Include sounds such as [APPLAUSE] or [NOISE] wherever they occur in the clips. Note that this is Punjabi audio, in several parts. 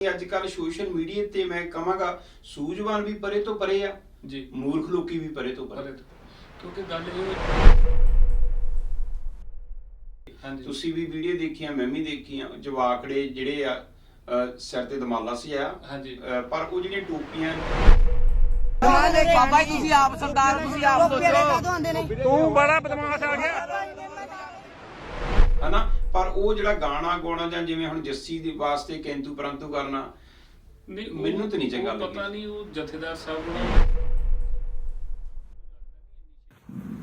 ਅੱਜ ਕੱਲ ਸੋਸ਼ਲ ਮੀਡੀਆ ਤੇ ਮੈਂ ਕਹਾਂਗਾ ਸੂਝਵਾਨ ਵੀ ਪਰੇ ਤੋਂ ਪਰੇ ਆ ਜੀ। ਮੂਰਖ ਲੋਕੀ ਵੀ ਪਰੇ ਤੋਂ ਪਰੇ। ਕਿਉਂਕਿ ਗੱਲ ਇਹ ਹਾਂਜੀ। ਤੁਸੀਂ ਵੀ ਵੀਡੀਓ ਦੇਖੀਆਂ ਮੈਂ ਵੀ ਦੇਖੀਆਂ ਜਵਾਕੜੇ ਜਿਹੜੇ ਆ ਸਿਰ ਤੇ ਦਮਾਲਾ ਸੀ ਆ ਹਾਂਜੀ ਪਰ ਉਹ ਜਿਹੜੀਆਂ ਟੋਪੀਆਂ ਬਾਬਾ ਜੀ ਤੁਸੀਂ ਆਪ ਸਰਦਾਰ ਤੁਸੀਂ ਆਪ ਸੋਚੋ। ਤੂੰ ਬੜਾ ਬਦਮਾਸ਼ ਆ ਗਿਆ। ਹਨਾ? ਪਰ ਉਹ ਜਿਹੜਾ ਗਾਣਾ ਗਾਉਣਾ ਜਾਂ ਜਿਵੇਂ ਹੁਣ ਜੱਸੀ ਦੇ ਵਾਸਤੇ ਕੈਂਤੂ ਪਰੰਤੂ ਕਰਨਾ ਨਹੀਂ ਮੈਨੂੰ ਤਾਂ ਨਹੀਂ ਚੰਗਾ ਉਹ ਪਤਾ। ਨਹੀਂ ਉਹ ਜਥੇਦਾਰ ਸਾਹਿਬ ਨੂੰ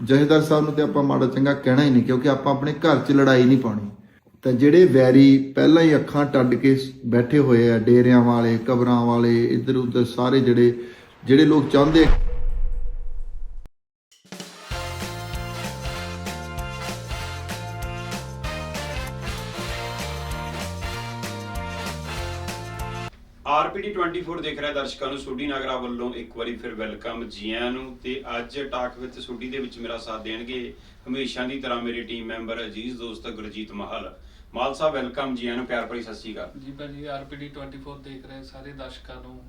ਜਹੇਦਾਰ ਸਾਹਿਬ ਨੂੰ ਤੇ ਆਪਾਂ ਮਾੜਾ ਚੰਗਾ ਕਹਿਣਾ ਹੀ ਨਹੀਂ ਕਿਉਂਕਿ ਆਪਾਂ ਆਪਣੇ ਘਰ 'ਚ ਲੜਾਈ ਨਹੀਂ ਪਾਉਣੀ ਤਾਂ ਜਿਹੜੇ ਵੈਰੀ ਪਹਿਲਾਂ ਹੀ ਅੱਖਾਂ ਟੱਡ ਕੇ ਬੈਠੇ ਹੋਏ ਆ ਡੇਰਿਆਂ ਵਾਲੇ ਕਬਰਾਂ ਵਾਲੇ ਇੱਧਰ ਉੱਧਰ ਸਾਰੇ ਜਿਹੜੇ ਜਿਹੜੇ ਲੋਕ ਚਾਹੁੰਦੇ 24 ਦੇਖ ਰਿਹਾ ਦਰਸ਼ਕਾਂ ਨੂੰ ਸੋਢੀ ਨਾਗਰਾ ਵੱਲੋਂ ਇੱਕ ਵਾਰੀ ਫਿਰ ਵੈਲਕਮ ਜੀ ਆਇਆਂ ਨੂੰ ਤੇ ਅੱਜ ਟਾਕ ਵਿਦ ਸੋਢੀ ਦੇ ਵਿੱਚ ਮੇਰਾ ਸਾਥ ਦੇਣਗੇ ਹਮੇਸ਼ਾ ਦੀ ਤਰ੍ਹਾਂ ਮੇਰੇ ਟੀਮ ਮੈਂਬਰ ਅਜੀਜ਼ ਦੋਸਤ ਗੁਰਜੀਤ ਮਹਲ। ਮਾਲ ਸਾਹਿਬ ਵੈਲਕਮ ਜੀ ਆਇਆਂ ਨੂੰ ਪਿਆਰ ਭਰੀ ਸਤਿ ਸ਼੍ਰੀ ਅਕਾਲ। ਜੀ ਭਾਜੀ ਆਰਪੀਡੀ 24 ਦੇਖ ਰਹੇ ਸਾਰੇ ਦਰਸ਼ਕਾਂ ਨੂੰ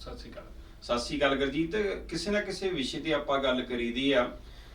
ਸਤਿ ਸ਼੍ਰੀ ਅਕਾਲ। ਸਤਿ ਸ਼੍ਰੀ ਅਕਾਲ ਗੁਰਜੀਤ ਕਿਸੇ ਨਾ ਕਿਸੇ ਵਿਸ਼ੇ ਤੇ ਆਪਾਂ ਗੱਲ ਕਰੀਦੀ ਆ।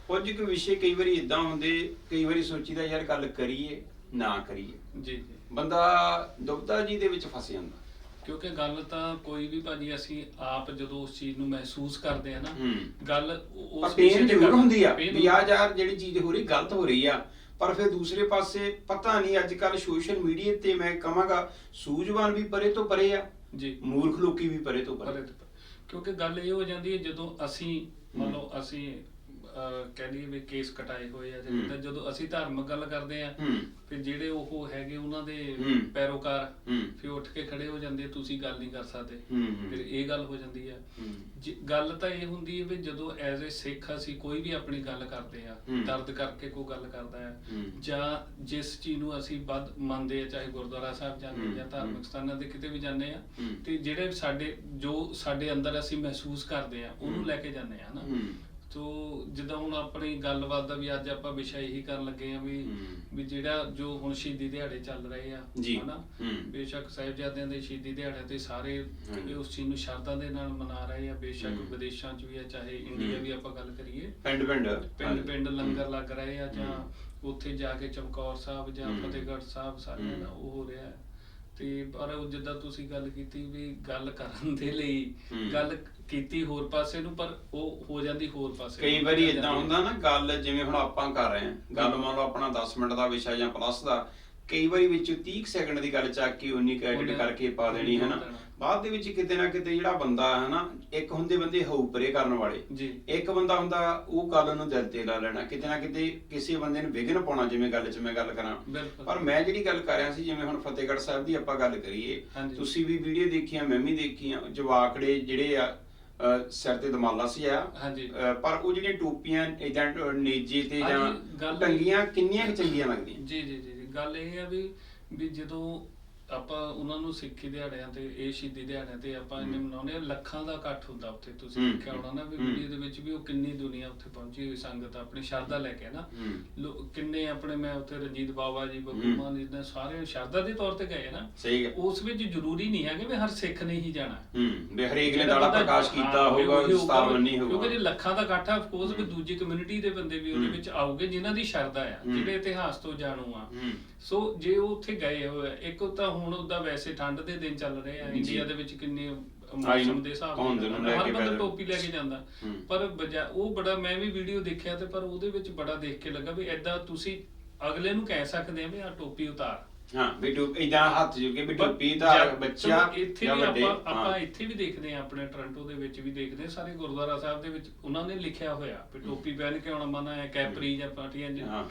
ਕੁਝ ਕੁ ਵਿਸ਼ੇ ਕਈ ਵਾਰੀ ਇਦਾਂ ਹੁੰਦੇ ਕਈ ਵਾਰੀ ਸੋਚੀਦਾ ਯਾਰ ਗੱਲ ਕਰੀਏ ਨਾ ਕਰੀਏ। ਜੀ ਜੀ। ਬੰਦਾ ਦੁਬਦਾ ਜੀ ਦੇ ਵਿੱਚ ਫਸ ਜਾਂਦਾ ਕਿਉਂਕਿ ਗੱਲ ਤਾਂ ਕੋਈ ਵੀ ਭਾਜੀ ਅਸੀਂ ਆਪ ਜਦੋਂ ਉਸ ਚੀਜ਼ ਨੂੰ ਮਹਿਸੂਸ ਕਰਦੇ ਆ ਨਾ ਹੂੰ। ਗੱਲ ਉਸ ਵਿਸ਼ੇ ਪੇਨ ਤੇ ਜ਼ਰੂਰ ਹੁੰਦੀ ਆ। pain ਵੀ ਆ। ਯਾਰ ਜਿਹੜੀ ਚੀਜ਼ ਹੋ ਰਹੀ ਗਲਤ ਹੋ ਰਹੀ ਆ। ਪਰ ਫਿਰ ਦੂਸਰੇ ਪਾਸੇ ਪਤਾ ਨਹੀਂ ਅੱਜ ਕੱਲ ਸੋਸ਼ਲ ਮੀਡੀਆ ਤੇ ਮੈਂ ਕਹਾਂਗਾ ਸੂਝਵਾਨ ਵੀ ਪਰੇ ਤੋਂ ਪਰੇ ਆ। ਜੀ। ਮੂਰਖ ਲੋਕੀ ਵੀ ਪਰੇ ਤੋਂ ਪਰੇ। ਪਰੇ ਤੋਂ ਪਰੇ। ਕਿਉਂਕਿ ਗੱਲ ਇਹ ਹੋ ਜਾਂਦੀ ਹੈ ਜਦੋਂ ਅਸੀਂ ਮੰਨ ਲਓ ਅਸੀਂ ਅਹ, ਕਹਿ ਲਈਏ ਵੀ ਕੇਸ ਕਟਾਏ ਹੋਏ ਆ ਹੂੰ। ਜਿੱਦਾਂ ਜਦੋਂ ਅਸੀਂ ਧਾਰਮਿਕ ਗੱਲ ਕਰਦੇ ਆ ਹੂੰ ਫਿਰ ਜਿਹੜੇ ਉਹ ਹੈਗੇ ਉਹਨਾਂ ਦੇ ਹੂੰ। ਪੈਰੋਕਾਰ ਹੂੰ ਫਿਰ ਉੱਠ ਕੇ ਖੜੇ ਹੋ ਜਾਂਦੇ ਤੁਸੀਂ ਗੱਲ ਨਹੀਂ ਕਰ ਸਕਦੇ ਹੂੰ, ਹੂੰ। ਫਿਰ ਇਹ ਗੱਲ ਹੋ ਜਾਂਦੀ ਹੂੰ। ਜੀ- ਗੱਲ ਤਾਂ ਇਹ ਹੁੰਦੀ ਹੈ ਵੀ ਜਦੋਂ ਐਜ਼ ਅ ਸਿੱਖ ਅਸੀਂ ਕੋਈ ਵੀ ਆਪਣੀ ਗੱਲ ਕਰਦੇ ਆ ਹੂੰ। ਦਰਦ ਕਰਕੇ ਕੋਈ ਗੱਲ ਕਰਦਾ ਹੈ ਹੂੰ। ਜਾਂ ਜਿਸ ਚੀਜ਼ ਨੂੰ ਅਸੀਂ ਵੱਧ ਮੰਨਦੇ ਆ ਚਾਹੇ ਗੁਰਦੁਆਰਾ ਸਾਹਿਬ ਜਾਂਦੇ ਹੂੰ, ਜਾਂ ਹੂੰ। ਧਾਰਮਿਕ ਸਥਾਨਾਂ ਦੇ ਕਿਤੇ ਵੀ ਜਾਂਦੇ ਆ ਹੂੰ। ਤੇ ਜਿਹੜੇ ਸਾਡੇ ਜੋ ਸਾਡੇ ਅੰਦਰ ਅਸੀਂ ਮਹਿਸੂਸ ਕਰਦੇ ਆ ਉਹਨੂੰ ਹੂੰ। ਲੈ ਕੇ ਜਾਂਦੇ ਆ ਨਾ ਹੂੰ ਤੋ ਜਿੱਦਾਂ ਹੁਣ ਆਪਣੀ ਗੱਲਬਾਤ ਦਾ ਵੀ ਅੱਜ ਆਪਾਂ ਵਿਸ਼ਾ ਇਹੀ ਕਰਨ ਲੱਗੇ ਆ ਵੀ। ਵੀ ਜਿਹੜਾ ਜੋ ਹੁਣ ਸ਼ਹੀਦੀ ਦਿਹਾੜੇ ਚੱਲ ਰਹੇ ਆ। ਹਨਾ। ਬੇਸ਼ੱਕ ਸਾਹਿਬਜ਼ਾਦਿਆਂ ਦੇ ਸ਼ਹੀਦੀ ਦਿਹਾੜੇ ਤੇ ਸਾਰੇ। ਉਸ ਚੀਜ਼ ਨੂੰ ਸ਼ਰਧਾ ਦੇ ਨਾਲ ਮਨਾ ਰਹੇ ਆ ਬੇਸ਼ੱਕ। ਵਿਦੇਸ਼ਾਂ 'ਚ ਵੀ ਆ ਚਾਹੇ ਇੰਡੀਆ। ਵੀ ਆਪਾਂ ਗੱਲ ਕਰੀਏ ਪਿੰਡ ਪਿੰਡ ਪਿੰਡ ਪਿੰਡ ਲੰਗਰ ਲੱਗ ਰਹੇ ਆ ਜਾਂ। ਉੱਥੇ ਜਾ ਕੇ ਚਮਕੌਰ ਸਾਹਿਬ ਜਾਂ। ਫਤਿਹਗੜ੍ਹ ਸਾਹਿਬ ਸਾਰਿਆਂ। ਦਾ ਉਹ ਹੋ ਰਿਹਾ ਹੈ। ਤੇ ਪਰ ਜਿੱਦਾਂ ਤੁਸੀਂ ਗੱਲ ਕੀਤੀ ਵੀ ਗੱਲ ਕਰਨ ਦੇ ਲਈ। ਗੱਲ ਕੀਤੀ ਹੋਰ ਪਾਸੇ ਨੂੰ ਪਰ ਉਹ ਹੋ ਜਾਂਦੀ ਹੋਰ ਪਾਸੇ ਕਈ ਨੂੰ। ਵਾਰੀ ਜਾ ਇਦਾਂ ਜਾਂਦੀ। ਹੁੰਦਾ ਨਾ ਗੱਲ ਜਿਵੇਂ ਹੁਣ ਆਪਾਂ ਕਰ ਰਹੇ ਹਾਂ। ਗੱਲ ਮੰਨ ਲਓ ਆਪਣਾ 10 ਮਿੰਟ ਦਾ ਵਿਸ਼ਾ ਜਾਂ ਪਲੱਸ ਦਾ। ਕਈ ਵਾਰੀ ਵਿੱਚ 30 ਸੈਕਿੰਡ ਦੀ ਗੱਲ ਚੱਕ ਕੇ ਉਨੀ ਉਹਨੇ- ਕਰਕੇ ਪਾ ਦੇਣੀ ਹੈ ਨਾ। ਬਾਅਦ ਦੇ ਵਿੱਚ ਕਿਤੇ ਨਾ ਕਿਤੇ ਜਿਹੜਾ ਬੰਦਾ ਹੈ ਨਾ ਇੱਕ ਹੁੰਦੇ ਬੰਦੇ ਹੋਊ ਪਰੇ ਕਰਨ ਵਾਲੇ। ਜੀ। ਇੱਕ ਬੰਦਾ ਹੁੰਦਾ ਉਹ ਗੱਲ ਨੂੰ ਦਿਲ ਤੇ ਲਾ ਲੈਣਾ। ਕਿਤੇ ਨਾ ਕਿਤੇ ਕਿਸੇ ਬੰਦੇ ਨੂੰ ਵਿਘਨ ਪਾਉਣਾ ਜਿਵੇਂ ਗੱਲ 'ਚ ਮੈਂ ਗੱਲ ਕਰਾਂ। ਬਿਲਕੁਲ। ਪਰ ਮੈਂ ਜਿਹੜੀ ਗੱਲ ਕਰ ਰਿਹਾ ਸੀ ਜਿਵੇਂ ਹੁਣ ਫਤਿਹਗੜ੍ਹ ਸਾਹਿਬ ਦੀ ਆਪਾਂ ਗੱਲ ਕਰੀਏ। ਹਾਂਜੀ। ਤੁਸੀਂ ਵੀ ਵੀਡੀਓ ਦੇਖੀਆਂ ਮੈਂ ਵੀ ਦੇਖੀਆਂ ਜਵਾਕੜੇ ਜਿਹੜੇ ਆ ਅਹ ਸਿਰ ਤੇ ਦਮਾਲਾ ਸੀ ਆ। ਹਾਂਜੀ। ਅਹ ਪਰ ਉਹ ਜਿਹੜੀਆਂ ਟੋਪੀਆਂ ਇਦਾਂ ਨੇਜੇ ਤੇ ਜਾਂ ਗੱਲ- ਟੰਗੀਆਂ ਕਿੰਨੀਆਂ ਕੁ ਚੰਗੀਆਂ ਲੱਗਦੀਆਂ? ਜੀ ਜੀ ਜੀ ਜੀ। ਗੱਲ ਇਹ ਹੈ ਵੀ ਵੀ ਜਦੋਂ ਆਪਾਂ ਉਹਨਾਂ ਨੂੰ ਸਿੱਖੀ ਦਿਹਾੜਿਆਂ ਤੇ ਇਹ ਸ਼ਹੀਦੀ ਦਿਹਾੜਿਆਂ ਤੇ ਆਪਾਂ ਇਹਨੇ ਮਨਾਉਂਦੇ ਆ ਲੱਖਾਂ ਦਾ ਇਕੱਠ ਹੁੰਦਾ ਉੱਥੇ। ਤੁਸੀਂ ਦੇਖਿਆ ਹੋਣਾ ਨਾ ਵੀ। ਵੀਡੀਓ ਦੇ ਵਿੱਚ ਵੀ ਉਹ ਕਿੰਨੀ ਦੁਨੀਆ ਉੱਥੇ ਪਹੁੰਚੀ ਹੋਈ ਸੰਗਤ ਆਪਣੀ ਸ਼ਰਧਾ ਲੈ ਕੇ ਨਾ। ਕਿੰਨੇ ਆਪਣੇ ਮੈਂ ਉੱਥੇ ਰਣਜੀਤ ਬਾਵਾ ਜੀ ਬੱਬੂ। ਮਾਨ ਜੀ ਦੇ ਸਾਰੇ ਸ਼ਰਧਾ ਦੇ ਤੌਰ ਤੇ ਗਏ ਨਾ। ਸਹੀ ਹੈ। ਉਸ ਵਿੱਚ ਜ਼ਰੂਰੀ ਨਹੀਂ ਹੈ ਕਿ ਵੀ ਹਰ ਸਿੱਖ ਨੇ ਹੀ ਜਾਣਾ। ਹੂੰ ਵੀ ਹਰੇਕ ਨੇ ਦਾੜਾ ਪ੍ਰਕਾਸ਼ ਕੀਤਾ ਹੋਊਗਾ ਉਹੀ ਦਸਤਾਰ ਬੰਨੀ ਹੋਊਗਾ ਕਿਉਂਕਿ ਜੇ ਲੱਖਾਂ ਦਾ ਇਕੱਠ ਆ ਆਫਕੋਰਸ ਵੀ। ਦੂਜੀ ਕਮਿਊਨਿਟੀ ਦੇ ਬੰਦੇ ਵੀ ਉਹਦੇ। ਵਿੱਚ ਆਉਗੇ ਜਿਨ੍ਹਾਂ ਦੀ ਸ਼ਰਧਾ ਆ। ਜਿਹੜੇ ਇਤਿਹਾਸ ਤੋਂ ਜਾਣੂ ਆ। ਸੋ ਜੇ ਉਹ ਉੱਥੇ ਗਏ ਹੋਏ ਇੱਕ ਤਾਂ ਹੁਣ ਉਹਦਾ ਵੈਸੇ ਠੰਡ ਦੇ ਦਿਨ ਚੱਲ ਰਹੇ ਆ। ਇੰਡੀਆ ਦੇ ਵਿੱਚ ਕਿੰਨੇ ਮੌਸਮ ਦੇ ਹਿਸਾਬ ਪਾਉਂਦੇ ਨੂੰ ਲੈ ਹਰ ਕੇ ਬੰਦਾ। ਟੋਪੀ ਲੈ ਕੇ ਜਾਂਦਾ। ਪਰ ਉਹ ਬੜਾ ਮੈਂ ਵੀ ਵੀਡੀਓ ਦੇਖਿਆ ਤੇ ਪਰ ਉਹਦੇ ਵਿੱਚ ਬੜਾ ਦੇਖ ਕੇ ਲੱਗਾ ਵੀ ਐਦਾਂ ਤੁਸੀਂ ਅਗਲੇ ਨੂੰ ਕਹਿ ਸਕਦੇ ਆ ਵੀ ਆ ਟੋਪੀ ਉਤਾਰ ਹਾਂ ਵੀ ਟੋਪੀ ਇਦਾਂ ਹੱਥ ਜੁਗੇ ਵੀ ਪਰ ਟੋਪੀ ਜਦ- ਬੱਚਾ ਇੱਥੇ ਵੀ ਆਪਾਂ ਆਪਾਂ। ਇੱਥੇ ਵੀ ਦੇਖਦੇ ਆ ਆਪਣੇ ਟੋਰਾਂਟੋ ਦੇ ਵਿੱਚ ਵੀ ਦੇਖਦੇ ਆ ਸਾਰੇ ਗੁਰਦੁਆਰਾ ਸਾਹਿਬ ਦੇ ਵਿੱਚ ਉਹਨਾਂ ਨੇ ਲਿਖਿਆ ਹੋਇਆ ਵੀ ਟੋਪੀ ਪਹਿਨ ਕੇ ਆਉਣਾ ਮਨਾ ਹੈ ਕੈਪਰੀ ਜਾਂ ਪਾਟੀਆਂ ਜਾਂ ਹਾਂ